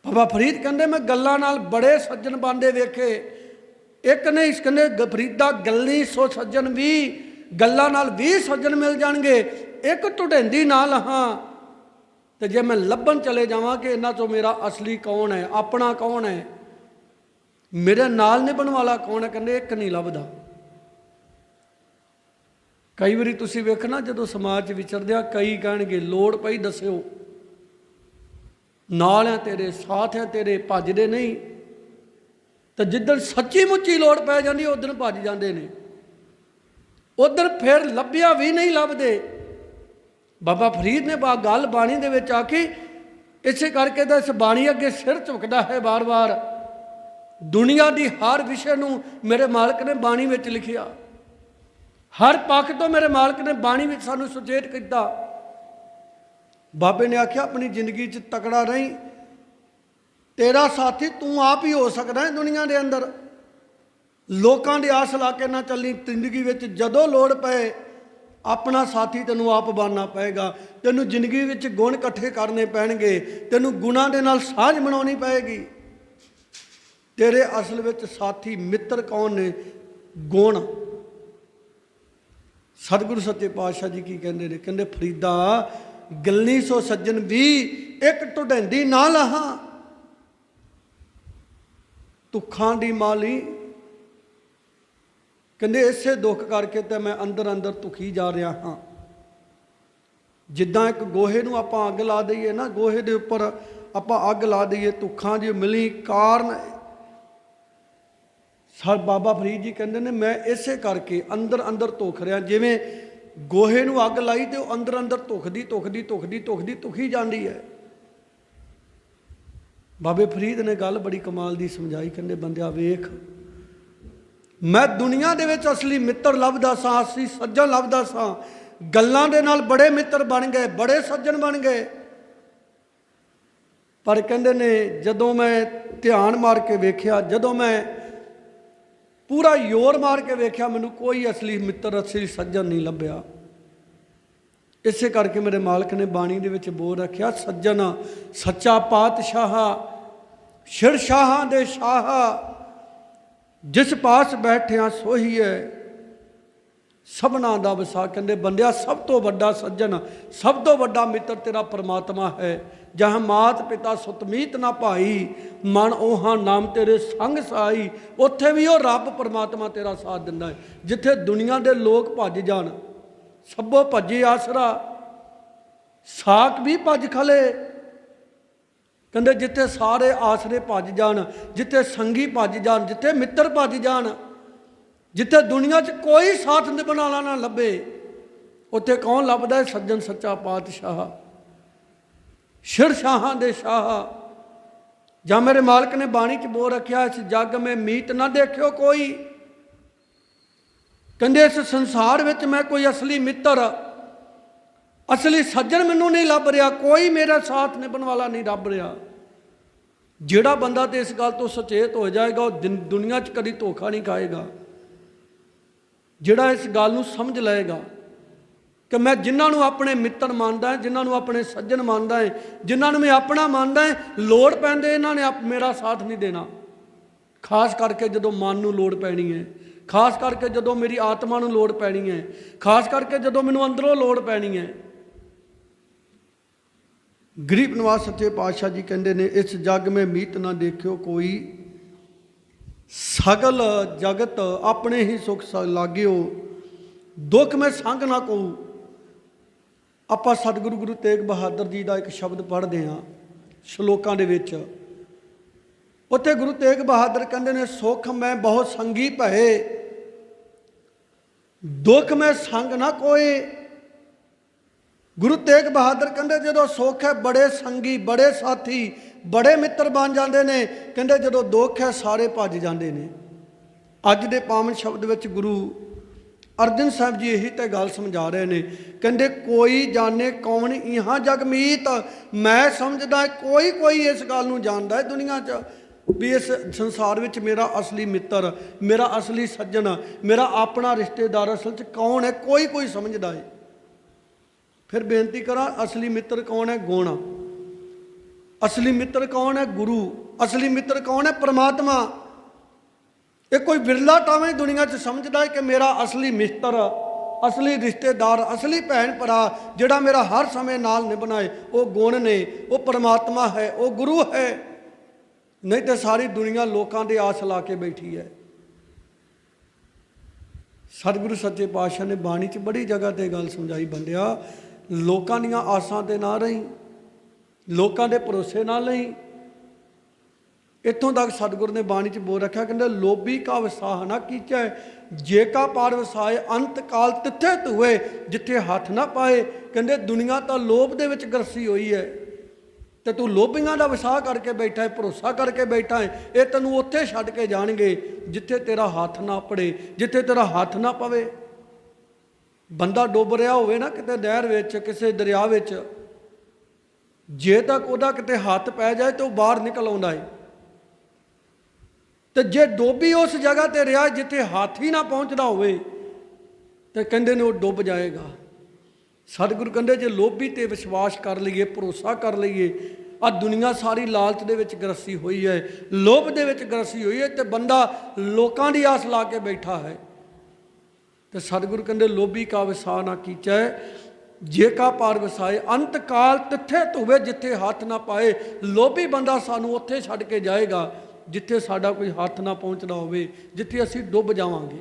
S1: ਬਾਬਾ ਫਰੀਦ ਕਹਿੰਦੇ, ਮੈਂ ਗੱਲਾਂ ਨਾਲ ਬੜੇ ਸੱਜਣ ਬਾਂਦੇ ਵੇਖੇ। ਇੱਕ ਨਹੀਂ ਇਸ ਕਹਿੰਦੇ, ਗ- ਫਰੀਦਾ ਗਲਨੀ ਸੋ ਸੱਜਣ ਵੀ। ਗੱਲਾਂ ਨਾਲ 20 ਸੱਜਣ ਮਿਲ ਜਾਣਗੇ। ਇੱਕ ਢੁਢੈਂਦੀ ਨਾਲ ਹਾਂ। ਤੇ ਜੇ ਮੈਂ ਲੱਭਣ ਚਲੇ ਜਾਵਾਂ ਕਿ ਇਹਨਾਂ ਚੋਂ ਮੇਰਾ ਅਸਲੀ ਕੌਣ ਹੈ, ਆਪਣਾ ਕੌਣ ਹੈ? ਮੇਰੇ ਨਾਲ ਨਿਭਣ ਵਾਲਾ ਕੌਣ ਹੈ? ਕਹਿੰਦੇ, ਇੱਕ ਨਹੀਂ ਲੱਭਦਾ। ਕਈ ਵਾਰੀ ਤੁਸੀਂ ਵੇਖਣਾ ਜਦੋਂ ਸਮਾਜ 'ਚ ਵਿਚਰਦੇ ਆ, ਕਈ ਕਹਿਣਗੇ, ਲੋੜ ਪਈ ਦੱਸਿਓ। ਨਾਲ ਹੈ ਤੇਰੇ, ਸਾਥ ਹੈ ਤੇਰੇ, ਭੱਜਦੇ ਨਹੀਂ। ਤਾਂ ਜਿੱਦਣ ਸੱਚੀ ਮੁੱਚੀ ਲੋੜ ਪੈ ਜਾਂਦੀ ਉਦੋਂ ਭੱਜ ਜਾਂਦੇ ਨੇ। ਉਧਰ ਫਿਰ ਲੱਭਿਆ ਵੀ ਨਹੀਂ ਲੱਭਦੇ। ਬਾਬਾ ਫਰੀਦ ਨੇ ਬਾ ਗੱਲ ਬਾਣੀ ਦੇ ਵਿੱਚ ਆ ਕੇ ਇਸੇ ਕਰਕੇ ਤਾਂ ਇਸ ਬਾਣੀ ਅੱਗੇ ਸਿਰ ਝੁਕਦਾ ਹੈ ਵਾਰ-ਵਾਰ। ਦੁਨੀਆ ਦੀ ਹਰ ਵਿਸ਼ੇ ਨੂੰ ਮੇਰੇ ਮਾਲਕ ਨੇ ਬਾਣੀ ਵਿੱਚ ਲਿਖਿਆ। ਹਰ ਪੱਖ ਤੋਂ ਮੇਰੇ ਮਾਲਕ ਨੇ ਬਾਣੀ ਵਿੱਚ ਸਾਨੂੰ ਸੁਚੇਤ ਕੀਤਾ। ਬਾਬੇ ਨੇ ਆਖਿਆ, ਆਪਣੀ ਜ਼ਿੰਦਗੀ 'ਚ ਤਕੜਾ ਰਹੀਂ। ਤੇਰਾ ਸਾਥੀ ਤੂੰ ਆਪ ਹੀ ਹੋ ਸਕਦਾ ਹੈ ਦੁਨੀਆ ਦੇ ਅੰਦਰ। ਲੋਕਾਂ ਦੀ ਆਸ ਲਾ ਕੇ ਨਾ ਚੱਲੀ। ਜ਼ਿੰਦਗੀ ਵਿੱਚ ਜਦੋਂ ਲੋੜ ਪਏ, ਆਪਣਾ ਸਾਥੀ ਤੈਨੂੰ ਆਪ ਬਣਨਾ ਪਏਗਾ। ਤੈਨੂੰ ਜ਼ਿੰਦਗੀ ਵਿੱਚ ਗੁਣ ਇਕੱਠੇ ਕਰਨੇ ਪੈਣਗੇ। ਤੈਨੂੰ ਗੁਣਾਂ ਦੇ ਨਾਲ ਸਾਂਝ ਬਣਾਉਣੀ ਪਏਗੀ। ਤੇਰੇ ਅਸਲ ਵਿੱਚ ਸਾਥੀ ਮਿੱਤਰ ਕੌਣ ਨੇ? ਗੁਣ। ਸਤਿਗੁਰੂ ਸੱਚੇ ਪਾਤਸ਼ਾਹ ਜੀ ਕੀ ਕਹਿੰਦੇ ਨੇ? ਕਹਿੰਦੇ, ਫਰੀਦਾ ਗੱਲੀ ਸੋ ਸੱਜਣ ਵੀ ਇੱਕ ਢੁਡੈਂਦੀ ਨਾ ਲਹਾ ਤੁਖਾਂ ਦੀ ਮਾਲੀ। ਕਹਿੰਦੇ, ਇਸੇ ਦੁੱਖ ਕਰਕੇ ਤੇ ਮੈਂ ਅੰਦਰ ਅੰਦਰ ਤੁਖੀ ਜਾ ਰਿਹਾ ਹਾਂ। ਜਿੱਦਾਂ ਇੱਕ ਗੋਹੇ ਨੂੰ ਆਪਾਂ ਅੱਗ ਲਾ ਦਈਏ ਨਾ, ਗੋਹੇ ਦੇ ਉੱਪਰ ਆਪਾਂ ਅੱਗ ਲਾ ਦਈਏ ਤੁਖਾਂ ਦੀ ਮਿਲੀ ਕਾਰਨ ਸਰ, ਬਾਬਾ ਫਰੀਦ ਜੀ ਕਹਿੰਦੇ ਨੇ, ਮੈਂ ਇਸੇ ਕਰਕੇ ਅੰਦਰ ਅੰਦਰ ਧੁਖ ਰਿਹਾ, ਜਿਵੇਂ ਗੋਹੇ ਨੂੰ ਅੱਗ ਲਾਈ ਤੇ ਉਹ ਅੰਦਰ ਅੰਦਰ ਧੁਖਦੀ ਧੁਖਦੀ ਧੁਖਦੀ ਧੁਖਦੀ, ਧੁਖੀ ਜਾਂਦੀ ਹੈ। ਬਾਬੇ ਫਰੀਦ ਨੇ ਗੱਲ ਬੜੀ ਕਮਾਲ ਦੀ ਸਮਝਾਈ, ਕਹਿੰਦੇ, ਬੰਦਿਆ ਵੇਖ, ਮੈਂ ਦੁਨੀਆ ਦੇ ਵਿੱਚ ਅਸਲੀ ਮਿੱਤਰ ਲੱਭਦਾ ਸਾਂ, ਅਸਲੀ ਸੱਜਣ ਲੱਭਦਾ ਸਾਂ। ਗੱਲਾਂ ਦੇ ਨਾਲ ਬੜੇ ਮਿੱਤਰ ਬਣ ਗਏ, ਬੜੇ ਸੱਜਣ ਬਣ ਗਏ। ਪਰ ਕਹਿੰਦੇ ਨੇ, ਜਦੋਂ ਮੈਂ ਧਿਆਨ ਮਾਰ ਕੇ ਵੇਖਿਆ, ਜਦੋਂ ਮੈਂ ਪੂਰਾ ਜ਼ੋਰ ਮਾਰ ਕੇ ਵੇਖਿਆ, ਮੈਨੂੰ ਕੋਈ ਅਸਲੀ ਮਿੱਤਰ, ਅਸਲੀ ਸੱਜਣ ਨਹੀਂ ਲੱਭਿਆ। ਇਸੇ ਕਰਕੇ ਮੇਰੇ ਮਾਲਕ ਨੇ ਬਾਣੀ ਦੇ ਵਿੱਚ ਬੋਲ ਰੱਖਿਆ, ਸੱਜਣ, ਸੱਚਾ ਪਾਤਸ਼ਾਹ ਸ਼ਿਰ ਸ਼ਾਹਾਂ ਦੇ ਸ਼ਾਹ, ਜਿਸ ਪਾਸ ਬੈਠਿਆ ਸੋਹੀ ਹੈ ਸਭਨਾ ਦਾ ਵਸਾ ਕਹਿੰਦੇ, ਬੰਦਿਆ, ਸਭ ਤੋਂ ਵੱਡਾ ਸੱਜਣ, ਸਭ ਤੋਂ ਵੱਡਾ ਮਿੱਤਰ ਤੇਰਾ ਪਰਮਾਤਮਾ ਹੈ। ਜਹਾਂ ਮਾਤ ਪਿਤਾ ਸੁਤਮੀਤ ਨਾ ਭਾਈ, ਮਨ 오ਹਾ ਨਾਮ ਤੇਰੇ ਸੰਗ ਸਾਈ। ਉੱਥੇ ਵੀ ਉਹ ਰੱਬ ਪਰਮਾਤਮਾ ਤੇਰਾ ਸਾਥ ਦਿੰਦਾ ਹੈ, ਜਿੱਥੇ ਦੁਨੀਆ ਦੇ ਲੋਕ ਭੱਜ ਜਾਣ। ਸਭੋ ਭੱਜੇ ਆਸਰਾ ਸਾਕ ਵੀ ਭੱਜ ਖਲੇ। ਕਹਿੰਦੇ ਜਿੱਥੇ ਸਾਰੇ ਆਸਰੇ ਭੱਜ ਜਾਣ, ਜਿੱਥੇ ਸੰਗੀ ਭੱਜ ਜਾਣ, ਜਿੱਥੇ ਮਿੱਤਰ ਭੱਜ ਜਾਣ, ਜਿੱਥੇ ਦੁਨੀਆ 'ਚ ਕੋਈ ਸਾਥ ਨਿਭਣ ਨਾ ਲੱਭੇ, ਉੱਥੇ ਕੌਣ ਲੱਭਦਾ ਹੈ? ਸੱਜਣ ਸੱਚਾ ਪਾਤਸ਼ਾਹ। ਸ਼ਿਰ ਸ਼ਾਹਾਂ ਦੇ ਸ਼ਾਹ। ਜਾਂ ਮੇਰੇ ਮਾਲਕ ਨੇ ਬਾਣੀ 'ਚ ਬੋਲ ਰੱਖਿਆ ਇਸ ਜੱਗ ਮੈਂ ਮੀਤ ਨਾ ਦੇਖਿਓ ਕੋਈ। ਕਹਿੰਦੇ, ਇਸ ਸੰਸਾਰ ਵਿੱਚ ਮੈਂ ਕੋਈ ਅਸਲੀ ਮਿੱਤਰ, ਅਸਲੀ ਸੱਜਣ ਮੈਨੂੰ ਨਹੀਂ ਲੱਭ ਰਿਹਾ, ਕੋਈ ਮੇਰਾ ਸਾਥ ਨਿਭਣ ਵਾਲਾ ਨਹੀਂ ਲੱਭ ਰਿਹਾ। ਜਿਹੜਾ ਬੰਦਾ ਤੇ ਇਸ ਗੱਲ ਤੋਂ ਸੁਚੇਤ ਹੋ ਜਾਏਗਾ, ਉਹ ਦਿਨ- ਦੁਨੀਆ 'ਚ ਕਦੀ ਧੋਖਾ ਨਹੀਂ ਖਾਏਗਾ। ਜਿਹੜਾ ਇਸ ਗੱਲ ਨੂੰ ਸਮਝ ਲਏਗਾ ਕਿ ਮੈਂ ਜਿਨ੍ਹਾਂ ਨੂੰ ਆਪਣੇ ਮਿੱਤਰ ਮੰਨਦਾ ਹਾਂ, ਜਿਨ੍ਹਾਂ ਨੂੰ ਆਪਣੇ ਸੱਜਣ ਮੰਨਦਾ ਹੈ, ਜਿਨ੍ਹਾਂ ਨੂੰ ਮੈਂ ਆਪਣਾ ਮੰਨਦਾ ਹੈ, ਲੋੜ ਪੈਂਦੇ ਇਹਨਾਂ ਨੇ ਆਪ- ਮੇਰਾ ਸਾਥ ਨਹੀਂ ਦੇਣਾ। ਖਾਸ ਕਰਕੇ ਜਦੋਂ ਮਨ ਨੂੰ ਲੋੜ ਪੈਣੀ ਹੈ, ਖਾਸ ਕਰਕੇ ਜਦੋਂ ਮੇਰੀ ਆਤਮਾ ਨੂੰ ਲੋੜ ਪੈਣੀ ਹੈ, ਖਾਸ ਕਰਕੇ ਜਦੋਂ ਮੈਨੂੰ ਅੰਦਰੋਂ ਲੋੜ ਪੈਣੀ ਹੈ। ਗਰੀਬ ਨਿਵਾਸ ਸੱਚੇ ਪਾਤਸ਼ਾਹ ਜੀ ਕਹਿੰਦੇ ਨੇ, ਇਸ ਜੱਗ ਮੈਂ ਮੀਤ ਨਾ ਦੇਖਿਓ ਕੋਈ। ਸਗਲ ਜਗਤ ਆਪਣੇ ਹੀ ਸੁਖ ਸ, ਲਾਗਿਓ। ਦੁੱਖ ਮੈਂ ਸੰਗ ਨਾ ਕੋ ਆਪਾਂ ਸਤਿਗੁਰੂ ਗੁਰੂ ਤੇਗ ਬਹਾਦਰ ਜੀ ਦਾ ਇੱਕ ਸ਼ਬਦ ਪੜ੍ਹਦੇ ਹਾਂ ਸ਼ਲੋਕਾਂ ਦੇ ਵਿੱਚ। ਉੱਥੇ ਗੁਰੂ ਤੇਗ ਬਹਾਦਰ ਕਹਿੰਦੇ ਨੇ, ਸੁਖ ਮੈਂ ਬਹੁਤ ਸੰਗੀ ਭਏ, ਦੁੱਖ ਮੈਂ ਸੰਗ ਨਾ ਕੋਈ ਗੁਰੂ ਤੇਗ ਬਹਾਦਰ ਕਹਿੰਦੇ, ਜਦੋਂ ਸੁੱਖ ਹੈ ਬੜੇ ਸੰਗੀ, ਬੜੇ ਸਾਥੀ, ਬੜੇ ਮਿੱਤਰ ਬਣ ਜਾਂਦੇ ਨੇ। ਕਹਿੰਦੇ, ਜਦੋਂ ਦੁੱਖ ਹੈ ਸਾਰੇ ਭੱਜ ਜਾਂਦੇ ਨੇ। ਅੱਜ ਦੇ ਪਾਵਨ ਸ਼ਬਦ ਵਿੱਚ ਗੁਰੂ ਅਰਜਨ ਸਾਹਿਬ ਜੀ ਇਹੀ ਤਾਂ ਗੱਲ ਸਮਝਾ ਰਹੇ ਨੇ, ਕਹਿੰਦੇ ਕੋਈ ਜਾਣੇ ਕੌਣ ਇਹਾਂ ਜਗ ਮੀਤ, ਮੈਂ ਸਮਝਦਾ ਕੋਈ ਕੋਈ ਇਸ ਗੱਲ ਨੂੰ ਜਾਣਦਾ ਹੈ ਦੁਨੀਆ 'ਚ, ਵੀ ਇਸ ਸੰਸਾਰ ਵਿੱਚ ਮੇਰਾ ਅਸਲੀ ਮਿੱਤਰ, ਮੇਰਾ ਅਸਲੀ ਸੱਜਣ, ਮੇਰਾ ਆਪਣਾ ਰਿਸ਼ਤੇਦਾਰ ਅਸਲ 'ਚ ਕੌਣ ਹੈ, ਕੋਈ ਕੋਈ ਸਮਝਦਾ ਹੈ। ਫਿਰ ਬੇਨਤੀ ਕਰਾਂ, ਅਸਲੀ ਮਿੱਤਰ ਕੌਣ ਹੈ? ਗੁਣ। ਅਸਲੀ ਮਿੱਤਰ ਕੌਣ ਹੈ? ਗੁਰੂ। ਅਸਲੀ ਮਿੱਤਰ ਕੌਣ ਹੈ? ਪਰਮਾਤਮਾ। ਇਹ ਕੋਈ ਬਿਰਲਾ ਟਾਵੇਂ ਦੁਨੀਆ 'ਚ ਸਮਝਦਾ ਹੈ ਕਿ ਮੇਰਾ ਅਸਲੀ ਮਿੱਤਰ, ਅਸਲੀ ਰਿਸ਼ਤੇਦਾਰ, ਅਸਲੀ ਭੈਣ ਭਰਾ ਜਿਹੜਾ ਮੇਰਾ ਹਰ ਸਮੇਂ ਨਾਲ ਨਿਭਣਾਏ, ਉਹ ਗੁਣ ਨੇ, ਉਹ ਪਰਮਾਤਮਾ ਹੈ, ਉਹ ਗੁਰੂ ਹੈ। ਨਹੀਂ ਤੇ ਸਾਰੀ ਦੁਨੀਆ ਲੋਕਾਂ ਦੇ ਆਸ ਲਾ ਕੇ ਬੈਠੀ ਹੈ। ਸਤਿਗੁਰੂ ਸੱਚੇ ਪਾਤਸ਼ਾਹ ਨੇ ਬਾਣੀ 'ਚ ਬੜੀ ਜਗ੍ਹਾ ਤੇ ਗੱਲ ਸਮਝਾਈ, ਬੰਦਿਆ, ਲੋਕਾਂ ਦੀਆਂ ਆਸਾਂ ਤੇ ਨਾ ਰਹੀਂ, ਲੋਕਾਂ ਦੇ ਭਰੋਸੇ ਨਾ ਲਈ ਇੱਥੋਂ ਤੱਕ ਸਤਿਗੁਰ ਨੇ ਬਾਣੀ 'ਚ ਬੋਲ ਰੱਖਿਆ, ਕਹਿੰਦੇ, ਲੋਭੀ ਕਾ ਵਸਾਹ ਨਾ ਕੀਚੈ, ਜੇ ਕਾ ਪਾਰ ਵਸਾਏ, ਅੰਤ ਕਾਲ ਤਿੱਥੇ ਧੂਏ, ਜਿੱਥੇ ਹੱਥ ਨਾ ਪਾਏ। ਕਹਿੰਦੇ, ਦੁਨੀਆ ਤਾਂ ਲੋਭ ਦੇ ਵਿੱਚ ਗਰਸੀ ਹੋਈ ਹੈ ਤੇ ਤੂੰ ਲੋਭੀਆਂ ਦਾ ਵਿਸਾਹ ਕਰਕੇ ਬੈਠਾ ਹੈ ਭਰੋਸਾ ਕਰਕੇ ਬੈਠਾ ਹੈ ਇਹ ਤੈਨੂੰ ਉੱਥੇ ਛੱਡ ਕੇ ਜਾਣਗੇ, ਜਿੱਥੇ ਤੇਰਾ ਹੱਥ ਨਾ ਪੜੇ, ਜਿੱਥੇ ਤੇਰਾ ਹੱਥ ਨਾ ਪਵੇ। ਬੰਦਾ ਡੁੱਬ ਰਿਹਾ ਹੋਵੇ ਨਾ ਕਿਤੇ ਨਹਿਰ ਵਿੱਚ, ਕਿਸੇ ਦਰਿਆ ਵਿੱਚ, ਜੇ ਤੱਕ ਉਹਦਾ ਕਿਤੇ ਹੱਥ ਪੈ ਜਾਏ ਤੇ ਉਹ ਬਾਹਰ ਨਿਕਲ ਆਉਂਦਾ ਹੈ ਤੇ ਜੇ ਡੋਬੀ ਉਸ ਜਗ੍ਹਾ ਤੇ ਰਿਹਾ ਜਿੱਥੇ ਹੱਥ ਹੀ ਨਾ ਪਹੁੰਚਦਾ ਹੋਵੇ, ਤੇ ਕਹਿੰਦੇ ਨੇ ਉਹ ਡੁੱਬ ਜਾਏਗਾ। ਸਤਿਗੁਰੂ ਕਹਿੰਦੇ ਜੇ ਲੋਭੀ ਤੇ ਵਿਸ਼ਵਾਸ ਕਰ ਲਈਏ, ਭਰੋਸਾ ਕਰ ਲਈਏ ਆ ਦੁਨੀਆ ਸਾਰੀ ਲਾਲਚ ਦੇ ਵਿੱਚ ਗਰਸੀ ਹੋਈ ਹੈ, ਲੋਭ ਦੇ ਵਿੱਚ ਗਰਸੀ ਹੋਈ ਹੈ ਤੇ ਬੰਦਾ ਲੋਕਾਂ ਦੀ ਆਸ ਲਾ ਕੇ ਬੈਠਾ ਹੈ। ਤੇ ਸਤਿਗੁਰੂ ਕਹਿੰਦੇ ਲੋਭੀ ਕਾ ਵਿਸਾ ਨਾ ਕੀਚੈ, ਜੇ ਕਾ ਪਾਰ ਵਸਾਏ, ਅੰਤ ਕਾਲ ਤਿੱਥੇ ਧੋਵੇ ਜਿੱਥੇ ਹੱਥ ਨਾ ਪਾਏ, ਲੋਭੀ ਬੰਦਾ ਸਾਨੂੰ ਉੱਥੇ ਛੱਡ ਕੇ ਜਾਏਗਾ। ਜਿੱਥੇ ਸਾਡਾ ਕੋਈ ਹੱਥ ਨਾ ਪਹੁੰਚਦਾ ਹੋਵੇ, ਜਿੱਥੇ ਅਸੀਂ ਡੁੱਬ ਜਾਵਾਂਗੇ।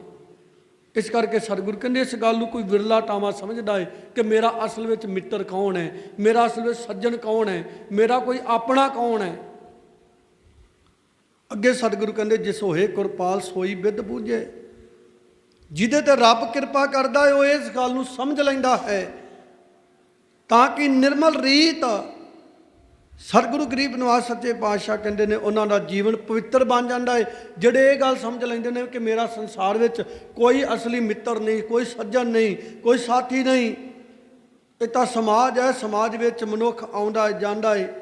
S1: ਇਸ ਕਰਕੇ ਸਤਿਗੁਰੂ ਕਹਿੰਦੇ, ਇਸ ਗੱਲ ਨੂੰ ਕੋਈ ਵਿਰਲਾ ਟਾਵਾ ਸਮਝਦਾ ਹੈ ਕਿ ਮੇਰਾ ਅਸਲ ਵਿੱਚ ਮਿੱਤਰ ਕੌਣ ਹੈ? ਮੇਰਾ ਅਸਲ ਵਿੱਚ ਸੱਜਣ ਕੌਣ ਹੈ? ਮੇਰਾ ਕੋਈ ਆਪਣਾ ਕੌਣ ਹੈ? ਅੱਗੇ ਸਤਿਗੁਰੂ ਕਹਿੰਦੇ, ਜਿਸ ਹੋਏ ਕੁਰਪਾਲ ਸੋਈ ਬਿੱਧ ਪੂਜੇ। ਜਿਹਦੇ ਤੇ ਰੱਬ ਕਿਰਪਾ ਕਰਦਾ ਹੈ ਉਹ ਇਸ ਗੱਲ ਨੂੰ ਸਮਝ ਲੈਂਦਾ ਹੈ। ਤਾਂ ਕਿ ਨਿਰਮਲ ਰੀਤ ਸਤਿਗੁਰੂ ਗਰੀਬ ਨਿਵਾਸ ਸੱਚੇ ਪਾਤਸ਼ਾਹ ਕਹਿੰਦੇ ਨੇ, ਉਹਨਾਂ ਦਾ ਜੀਵਨ ਪਵਿੱਤਰ ਬਣ ਜਾਂਦਾ ਹੈ ਜਿਹੜੇ ਇਹ ਗੱਲ ਸਮਝ ਲੈਂਦੇ ਨੇ ਕਿ ਮੇਰਾ ਸੰਸਾਰ ਵਿੱਚ ਕੋਈ ਅਸਲੀ ਮਿੱਤਰ ਨਹੀਂ, ਕੋਈ ਸੱਜਣ ਨਹੀਂ, ਕੋਈ ਸਾਥੀ ਨਹੀਂ, ਇਹ ਤਾਂ ਸਮਾਜ ਹੈ, ਸਮਾਜ ਵਿੱਚ ਮਨੁੱਖ ਆਉਂਦਾ ਹੈ ਜਾਂਦਾ ਹੈ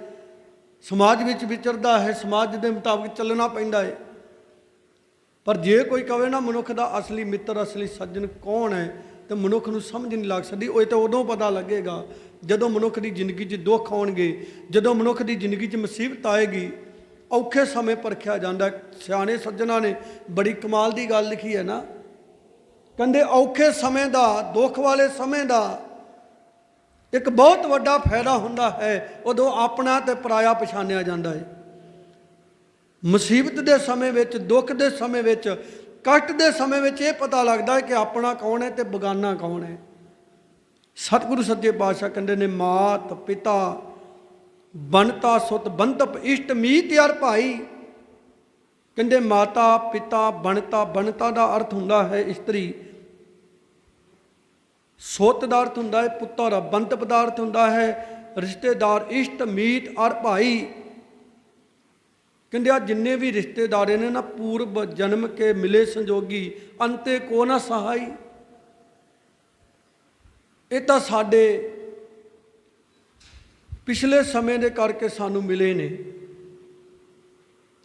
S1: ਸਮਾਜ ਵਿੱਚ ਵਿਚਰਦਾ ਹੈ, ਸਮਾਜ ਦੇ ਮੁਤਾਬਕ ਚੱਲਣਾ ਪੈਂਦਾ ਹੈ ਪਰ ਜੇ ਕੋਈ ਕਵੇ ਨਾ, ਮਨੁੱਖ ਦਾ ਅਸਲੀ ਮਿੱਤਰ, ਅਸਲੀ ਸੱਜਣ ਕੌਣ ਹੈ, ਤੇ ਮਨੁੱਖ ਨੂੰ ਸਮਝ ਨਹੀਂ ਲੱਗ ਸਕਦੀ, ਉਹ ਤਾਂ ਉਦੋਂ ਪਤਾ ਲੱਗੇਗਾ ਜਦੋਂ ਮਨੁੱਖ ਦੀ ਜ਼ਿੰਦਗੀ 'ਚ ਦੁੱਖ ਆਉਣਗੇ, ਜਦੋਂ ਮਨੁੱਖ ਦੀ ਜ਼ਿੰਦਗੀ 'ਚ ਮੁਸੀਬਤ ਆਏਗੀ, ਔਖੇ ਸਮੇਂ ਪਰਖਿਆ ਜਾਂਦਾ। ਸਿਆਣੇ ਸੱਜਣਾ ਨੇ ਬੜੀ ਕਮਾਲ ਦੀ ਗੱਲ ਲਿਖੀ ਹੈ ਨਾ। ਕਹਿੰਦੇ ਔਖੇ ਸਮੇਂ ਦਾ, ਦੁੱਖ ਵਾਲੇ ਸਮੇਂ ਦਾ ਇੱਕ ਬਹੁਤ ਵੱਡਾ ਫਾਇਦਾ ਹੁੰਦਾ ਹੈ, ਉਦੋਂ ਆਪਣਾ ਤੇ ਪਰਾਇਆ ਪਛਾਣਿਆ ਜਾਂਦਾ ਹੈ। ਮੁਸੀਬਤ ਦੇ ਸਮੇਂ ਵਿੱਚ, ਦੁੱਖ ਦੇ ਸਮੇਂ ਵਿੱਚ, ਕਸ਼ਟ ਦੇ ਸਮੇਂ ਵਿੱਚ ਇਹ ਪਤਾ ਲੱਗਦਾ ਹੈ ਕਿ ਆਪਣਾ ਕੌਣ ਹੈ ਤੇ ਬਗਾਨਾ ਕੌਣ ਹੈ। ਸਤਿਗੁਰੂ ਸੱਚੇ ਪਾਤਸ਼ਾਹ ਕਹਿੰਦੇ ਨੇ, ਮਾਤ ਪਿਤਾ ਬੰਤਾ ਸੁਤ ਬੰਤਪ ਇਸ਼ਟ ਮੀਤ ਯਾਰ ਭਾਈ। ਕਹਿੰਦੇ ਮਾਤਾ ਪਿਤਾ ਬਣਤਾ ਬਣਤਾ ਦਾ ਅਰਥ ਹੁੰਦਾ ਹੈ ਇਸਤਰੀ। ਸੁੱਤ ਦਾ ਅਰਥ ਹੁੰਦਾ ਹੈ ਪੁੱਤਰ ਬੰਤਪ ਦਾ ਅਰਥ ਹੁੰਦਾ ਹੈ, ਰਿਸ਼ਤੇਦਾਰ ਇਸ਼ਟ ਮੀਤ ਔਰ ਭਾਈ। ਕਹਿੰਦੇ ਆ, ਜਿੰਨੇ ਵੀ ਰਿਸ਼ਤੇਦਾਰ ਨੇ ਨਾ ਪੂਰਬ ਜਨਮ ਕੇ ਮਿਲੇ ਸੰਜੋਗੀ, ਅੰਤੇ ਕੋ ਨਾ ਸਹਾਈ। ਇਹ ਤਾਂ ਸਾਡੇ ਪਿਛਲੇ ਸਮੇਂ ਦੇ ਕਰਕੇ ਸਾਨੂੰ ਮਿਲੇ ਨੇ।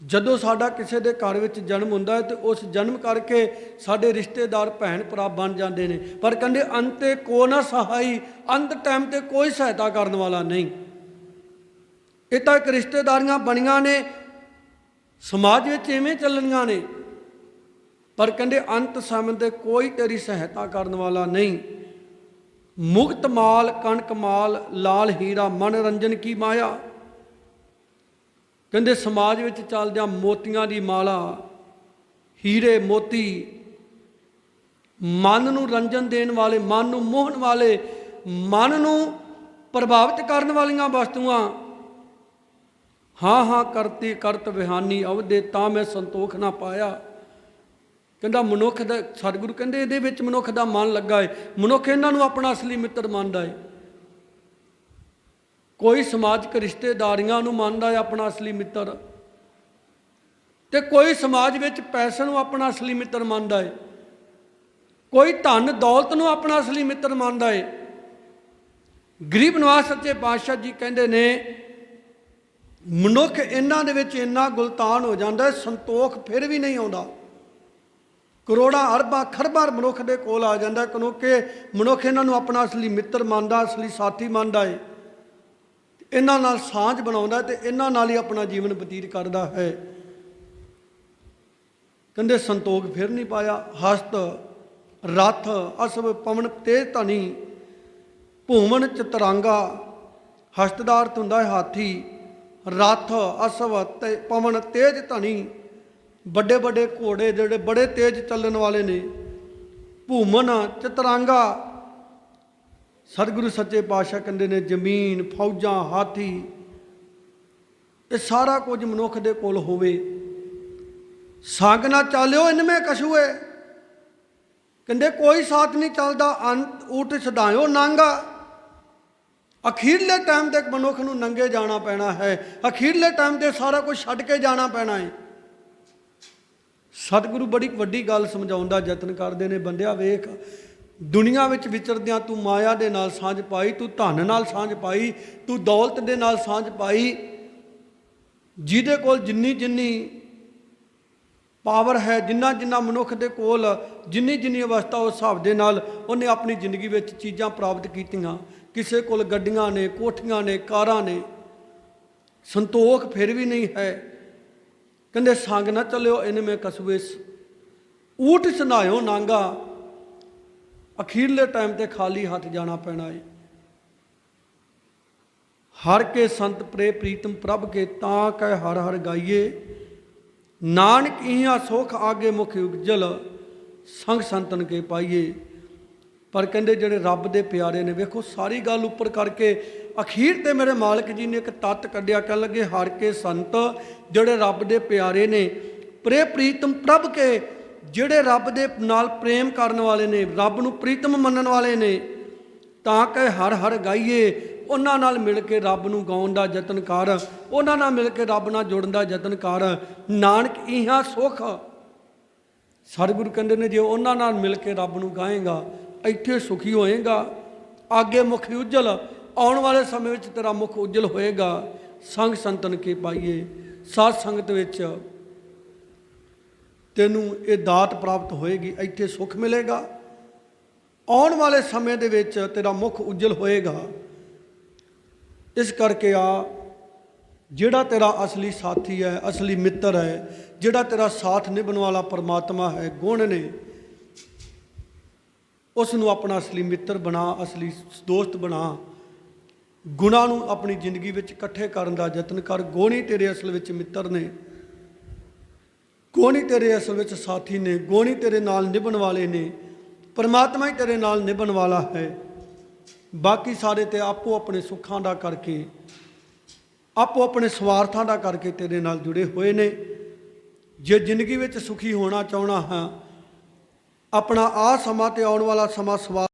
S1: ਜਦੋਂ ਸਾਡਾ ਕਿਸੇ ਦੇ ਘਰ ਵਿੱਚ ਜਨਮ ਹੁੰਦਾ ਹੈ ਤੇ ਉਸ ਜਨਮ ਕਰਕੇ ਸਾਡੇ ਰਿਸ਼ਤੇਦਾਰ, ਭੈਣ ਭਰਾ ਬਣ ਜਾਂਦੇ ਨੇ। ਪਰ ਕਹਿੰਦੇ ਅੰਤੇ ਕੋ ਨਾ ਸਹਾਈ, ਅੰਤ ਟਾਈਮ ਤੇ ਕੋਈ ਸਹਾਇਤਾ ਕਰਨ ਵਾਲਾ ਨਹੀਂ। ਇਹ ਤਾਂ ਇੱਕ ਰਿਸ਼ਤੇਦਾਰੀਆਂ ਬਣੀਆਂ ਨੇ, ਸਮਾਜ ਵਿੱਚ ਐਵੇਂ ਚੱਲਣੀਆਂ ਨੇ। ਪਰ ਕਹਿੰਦੇ ਅੰਤ ਸਮੇਂ ਤੇ ਕੋਈ ਤੇਰੀ ਸਹਾਇਤਾ ਕਰਨ ਵਾਲਾ ਨਹੀਂ। ਮੁਕਤ ਮਾਲ, ਕਣਕ ਮਾਲ, ਲਾਲ ਹੀਰਾ, ਮਨੋਰੰਜਨ ਕੀ ਮਾਇਆ? ਕਹਿੰਦੇ ਸਮਾਜ ਵਿੱਚ ਚੱਲਦਿਆਂ ਮੋਤੀਆਂ ਦੀ ਮਾਲਾ, ਹੀਰੇ ਮੋਤੀ, ਮਨ ਨੂੰ ਰੰਜਨ ਦੇਣ ਵਾਲੇ, ਮਨ ਨੂੰ ਮੋਹਣ ਵਾਲੇ, ਮਨ ਨੂੰ ਪ੍ਰਭਾਵਿਤ ਕਰਨ ਵਾਲੀਆਂ ਵਸਤੂਆਂ। ਹਾਂ ਹਾਂ, ਕਰਤੀ ਕਰਤ ਵਿਹਾਨੀ ਅਵਦੇ ਤਾਂ ਮੈਂ ਸੰਤੋਖ ਨਾ ਪਾਇਆ। ਕਹਿੰਦਾ ਮਨੁੱਖ ਦਾ, ਸਤਿਗੁਰੂ ਕਹਿੰਦੇ ਇਹਦੇ ਵਿੱਚ ਮਨੁੱਖ ਦਾ ਮਨ ਲੱਗਾ ਹੈ ਮਨੁੱਖ ਇਹਨਾਂ ਨੂੰ ਆਪਣਾ ਅਸਲੀ ਮਿੱਤਰ ਮੰਨਦਾ ਏ। ਕੋਈ ਸਮਾਜਿਕ ਰਿਸ਼ਤੇਦਾਰੀਆਂ ਨੂੰ ਮੰਨਦਾ ਹੈ ਆਪਣਾ ਅਸਲੀ ਮਿੱਤਰ। ਤੇ ਕੋਈ ਸਮਾਜ ਵਿੱਚ ਪੈਸੇ ਨੂੰ ਆਪਣਾ ਅਸਲੀ ਮਿੱਤਰ ਮੰਨਦਾ ਏ। ਕੋਈ ਧਨ, ਦੌਲਤ ਨੂੰ ਆਪਣਾ ਅਸਲੀ ਮਿੱਤਰ ਮੰਨਦਾ ਏ। ਗਰੀਬ ਨਿਵਾਸ ਸੱਚੇ ਪਾਤਸ਼ਾਹ ਜੀ ਕਹਿੰਦੇ ਨੇ, ਮਨੁੱਖ ਇਹਨਾਂ ਦੇ ਵਿੱਚ ਇੰਨਾ ਗੁਲਤਾਨ ਹੋ ਜਾਂਦਾ ਸੰਤੋਖ ਫਿਰ ਵੀ ਨਹੀਂ ਆਉਂਦਾ। ਕਰੋੜਾਂ ਅਰਬਾਂ ਖਰਬਾਂ ਮਨੁੱਖ ਦੇ ਕੋਲ ਆ ਜਾਂਦਾ ਕਿਉਂਕਿ ਮਨੁੱਖ ਇਹਨਾਂ ਨੂੰ ਆਪਣਾ ਅਸਲੀ ਮਿੱਤਰ ਮੰਨਦਾ, ਅਸਲੀ ਸਾਥੀ ਮੰਨਦਾ ਹੈ ਇਹਨਾਂ ਨਾਲ ਸਾਂਝ ਬਣਾਉਂਦਾ ਤੇ ਇਹਨਾਂ ਨਾਲ ਹੀ ਆਪਣਾ ਜੀਵਨ ਬਤੀਤ ਕਰਦਾ ਹੈ। ਕਹਿੰਦੇ ਸੰਤੋਖ ਫਿਰ ਨਹੀਂ ਪਾਇਆ। ਹਸਤ, ਰਥ ਅਸਵ ਪਵਨ ਤੇਜ ਧਨੀ, ਭੂਮਨ, ਚਤਰੰਗਾ ਹਸਤ ਦਾ ਹੁੰਦਾ ਹੈ ਹਾਥੀ, ਰਥ ਅਸਵ ਤੇ ਪਵਨ, ਤੇਜ ਧਨੀ ਵੱਡੇ ਵੱਡੇ ਘੋੜੇ ਜਿਹੜੇ ਬੜੇ ਤੇਜ਼ ਚੱਲਣ ਵਾਲੇ ਨੇ, ਭੂਮਨ, ਚਤਰਾਂਗਾ, ਸਤਿਗੁਰੂ ਸੱਚੇ ਪਾਤਸ਼ਾਹ ਕਹਿੰਦੇ ਨੇ, ਜ਼ਮੀਨ, ਫੌਜਾਂ, ਹਾਥੀ, ਇਹ ਸਾਰਾ ਕੁਝ ਮਨੁੱਖ ਦੇ ਕੋਲ ਹੋਵੇ। ਸੰਗ ਨਾ ਚਾਲਿਓ ਇਨਮੇ ਕਛੂਏ। ਕਹਿੰਦੇ, ਕੋਈ ਸਾਥ ਨਹੀਂ ਚੱਲਦਾ, ਅੰਤ ਊਟ ਛਡਾਇਓ ਨਾਂਗਾ। ਅਖੀਰਲੇ ਟਾਈਮ ਤੇ ਮਨੁੱਖ ਨੂੰ ਨੰਗੇ ਜਾਣਾ ਪੈਣਾ ਹੈ। ਅਖੀਰਲੇ ਟਾਈਮ ਤੇ ਸਾਰਾ ਕੁਝ ਛੱਡ ਕੇ ਜਾਣਾ ਪੈਣਾ ਹੈ। ਸਤਿਗੁਰੂ ਬੜੀ ਵੱਡੀ ਗੱਲ ਸਮਝਾਉਣ ਦਾ ਯਤਨ ਕਰਦੇ ਨੇ, ਬੰਦਿਆ ਵੇਖ, ਦੁਨੀਆ ਵਿੱਚ ਵਿਚਰਦਿਆਂ ਤੂੰ ਮਾਇਆ ਦੇ ਨਾਲ ਸਾਂਝ ਪਾਈ, ਤੂੰ ਧਨ ਨਾਲ ਸਾਂਝ ਪਾਈ, ਤੂੰ ਦੌਲਤ ਦੇ ਨਾਲ ਸਾਂਝ ਪਾਈ, ਜਿਹਦੇ ਕੋਲ ਜਿੰਨੀ ਜਿੰਨੀ ਪਾਵਰ ਹੈ, ਜਿੰਨਾ ਜਿੰਨਾ ਮਨੁੱਖ ਦੇ ਕੋਲ, ਜਿੰਨੀ ਜਿੰਨੀ ਅਵਸਥਾ ਉਸ ਹਿਸਾਬ ਦੇ ਨਾਲ ਉਹਨੇ ਆਪਣੀ ਜ਼ਿੰਦਗੀ ਵਿੱਚ ਚੀਜ਼ਾਂ ਪ੍ਰਾਪਤ ਕੀਤੀਆਂ। ਕਿਸੇ ਕੋਲ ਗੱਡੀਆਂ ਨੇ, ਕੋਠੀਆਂ ਨੇ, ਕਾਰਾਂ ਨੇ, ਸੰਤੋਖ ਫਿਰ ਵੀ ਨਹੀਂ ਹੈ। ਕਹਿੰਦੇ, ਸੰਗ ਨਾ ਚੱਲਿਓ, ਇਹਨੇ ਮੈਂ ਕਸੂਏ ਊਠ ਸੁਨਾਇਓ ਨਾਂਗਾ। ਅਖੀਰਲੇ ਟਾਈਮ ਤੇ ਖਾਲੀ ਹੱਥ ਜਾਣਾ ਪੈਣਾ ਏ। ਹਰ ਕੇ ਸੰਤ ਪ੍ਰੇ ਪ੍ਰੀਤਮ ਪ੍ਰਭ ਕੇ, ਤਾਂ ਕਹਿ ਹਰ ਹਰ ਗਾਈਏ। ਨਾਨਕ ਇਹਾਂ ਸੁਖ ਆਗੇ ਮੁਖ ਉਜਲ ਸੰਗ ਸੰਤਨ ਕੇ ਪਾਈਏ। ਪਰ ਕਹਿੰਦੇ, ਜਿਹੜੇ ਰੱਬ ਦੇ ਪਿਆਰੇ ਨੇ, ਵੇਖੋ, ਸਾਰੀ ਗੱਲ ਉੱਪਰ ਕਰਕੇ ਅਖੀਰ ਤੇ ਮੇਰੇ ਮਾਲਕ ਜੀ ਨੇ ਇੱਕ ਤੱਤ ਕੱਢਿਆ, ਕਹਿਣ ਲੱਗੇ, ਹਰ ਕੇ ਸੰਤ ਜਿਹੜੇ ਰੱਬ ਦੇ ਪਿਆਰੇ ਨੇ, ਪ੍ਰੇ ਪ੍ਰੀਤਮ ਪ੍ਰਭ ਕੇ, ਜਿਹੜੇ ਰੱਬ ਦੇ ਨਾਲ ਪ੍ਰੇਮ ਕਰਨ ਵਾਲੇ ਨੇ, ਰੱਬ ਨੂੰ ਪ੍ਰੀਤਮ ਮੰਨਣ ਵਾਲੇ ਨੇ, ਤਾਂ ਕਿ ਹਰ ਹਰ ਗਾਈਏ, ਉਹਨਾਂ ਨਾਲ ਮਿਲ ਕੇ ਰੱਬ ਨੂੰ ਗਾਉਣ ਦਾ ਯਤਨ ਕਰ, ਉਹਨਾਂ ਨਾਲ ਮਿਲ ਕੇ ਰੱਬ ਨਾਲ ਜੁੜਨ ਦਾ ਯਤਨ ਕਰ, ਨਾਨਕ ਇਹਾਂ ਸੁਖ। ਸਤਿਗੁਰੂ ਕਹਿੰਦੇ ਨੇ, ਜੇ ਉਹਨਾਂ ਨਾਲ ਮਿਲ ਕੇ ਰੱਬ ਨੂੰ ਗਾਏਗਾ, ਇੱਥੇ ਸੁਖੀ ਹੋਏਗਾ, ਆਗੇ ਮੁਖ ਉਜਲ ਆਉਣ ਵਾਲੇ ਸਮੇਂ ਵਿੱਚ ਤੇਰਾ ਮੁਖ ਉਜਲ ਹੋਏਗਾ। ਸੰਗ ਸੰਤਨ ਕੇ ਪਾਈਏ। ਸਾਧ ਸੰਗਤ ਵਿੱਚ ਤੈਨੂੰ ਇਹ ਦਾਤ ਪ੍ਰਾਪਤ ਹੋਏਗੀ, ਇੱਥੇ ਸੁਖ ਮਿਲੇਗਾ। ਆਉਣ ਵਾਲੇ ਸਮੇਂ ਦੇ ਵਿੱਚ ਤੇਰਾ ਮੁਖ ਉਜਲ ਹੋਏਗਾ। ਇਸ ਕਰਕੇ ਆ, ਜਿਹੜਾ ਤੇਰਾ ਅਸਲੀ ਸਾਥੀ ਹੈ, ਅਸਲੀ ਮਿੱਤਰ ਹੈ, ਜਿਹੜਾ ਤੇਰਾ ਸਾਥ ਨਿਭਣ ਵਾਲਾ ਪਰਮਾਤਮਾ ਹੈ, ਗੁਣ ਨੇ ਉਸ ਨੂੰ ਆਪਣਾ ਅਸਲੀ ਮਿੱਤਰ ਬਣਾ, ਅਸਲੀ ਦੋਸਤ ਬਣਾ। ਗੁਣਾਂ ਨੂੰ ਆਪਣੀ ਜ਼ਿੰਦਗੀ ਵਿੱਚ ਇਕੱਠੇ ਕਰਨ ਦਾ ਯਤਨ ਕਰ। ਗੋਣੀ ਤੇਰੇ ਅਸਲ ਵਿੱਚ ਮਿੱਤਰ ਨੇ? ਗੋਣੀ ਤੇਰੇ ਅਸਲ ਵਿੱਚ ਸਾਥੀ ਨੇ? ਗੋਣੀ ਤੇਰੇ ਨਾਲ ਨਿਭਣ ਵਾਲੇ ਨੇ? ਪਰਮਾਤਮਾ ਹੀ ਤੇਰੇ ਨਾਲ ਨਿਭਣ ਵਾਲਾ ਹੈ। ਬਾਕੀ ਸਾਰੇ ਤੇ ਆਪੋ ਆਪਣੇ ਸੁੱਖਾਂ ਦਾ ਕਰਕੇ, ਆਪੋ ਆਪਣੇ ਸਵਾਰਥਾਂ ਦਾ ਕਰਕੇ ਤੇਰੇ ਨਾਲ ਜੁੜੇ ਹੋਏ ਨੇ। ਜੇ ਜ਼ਿੰਦਗੀ ਵਿੱਚ ਸੁਖੀ ਹੋਣਾ ਚਾਹਣਾ ਹਾਂ, ਆਪਣਾ ਆ ਸਮਾਂ ਤੇ ਆਉਣ ਵਾਲਾ ਸਮਾਂ ਸਵਾਰ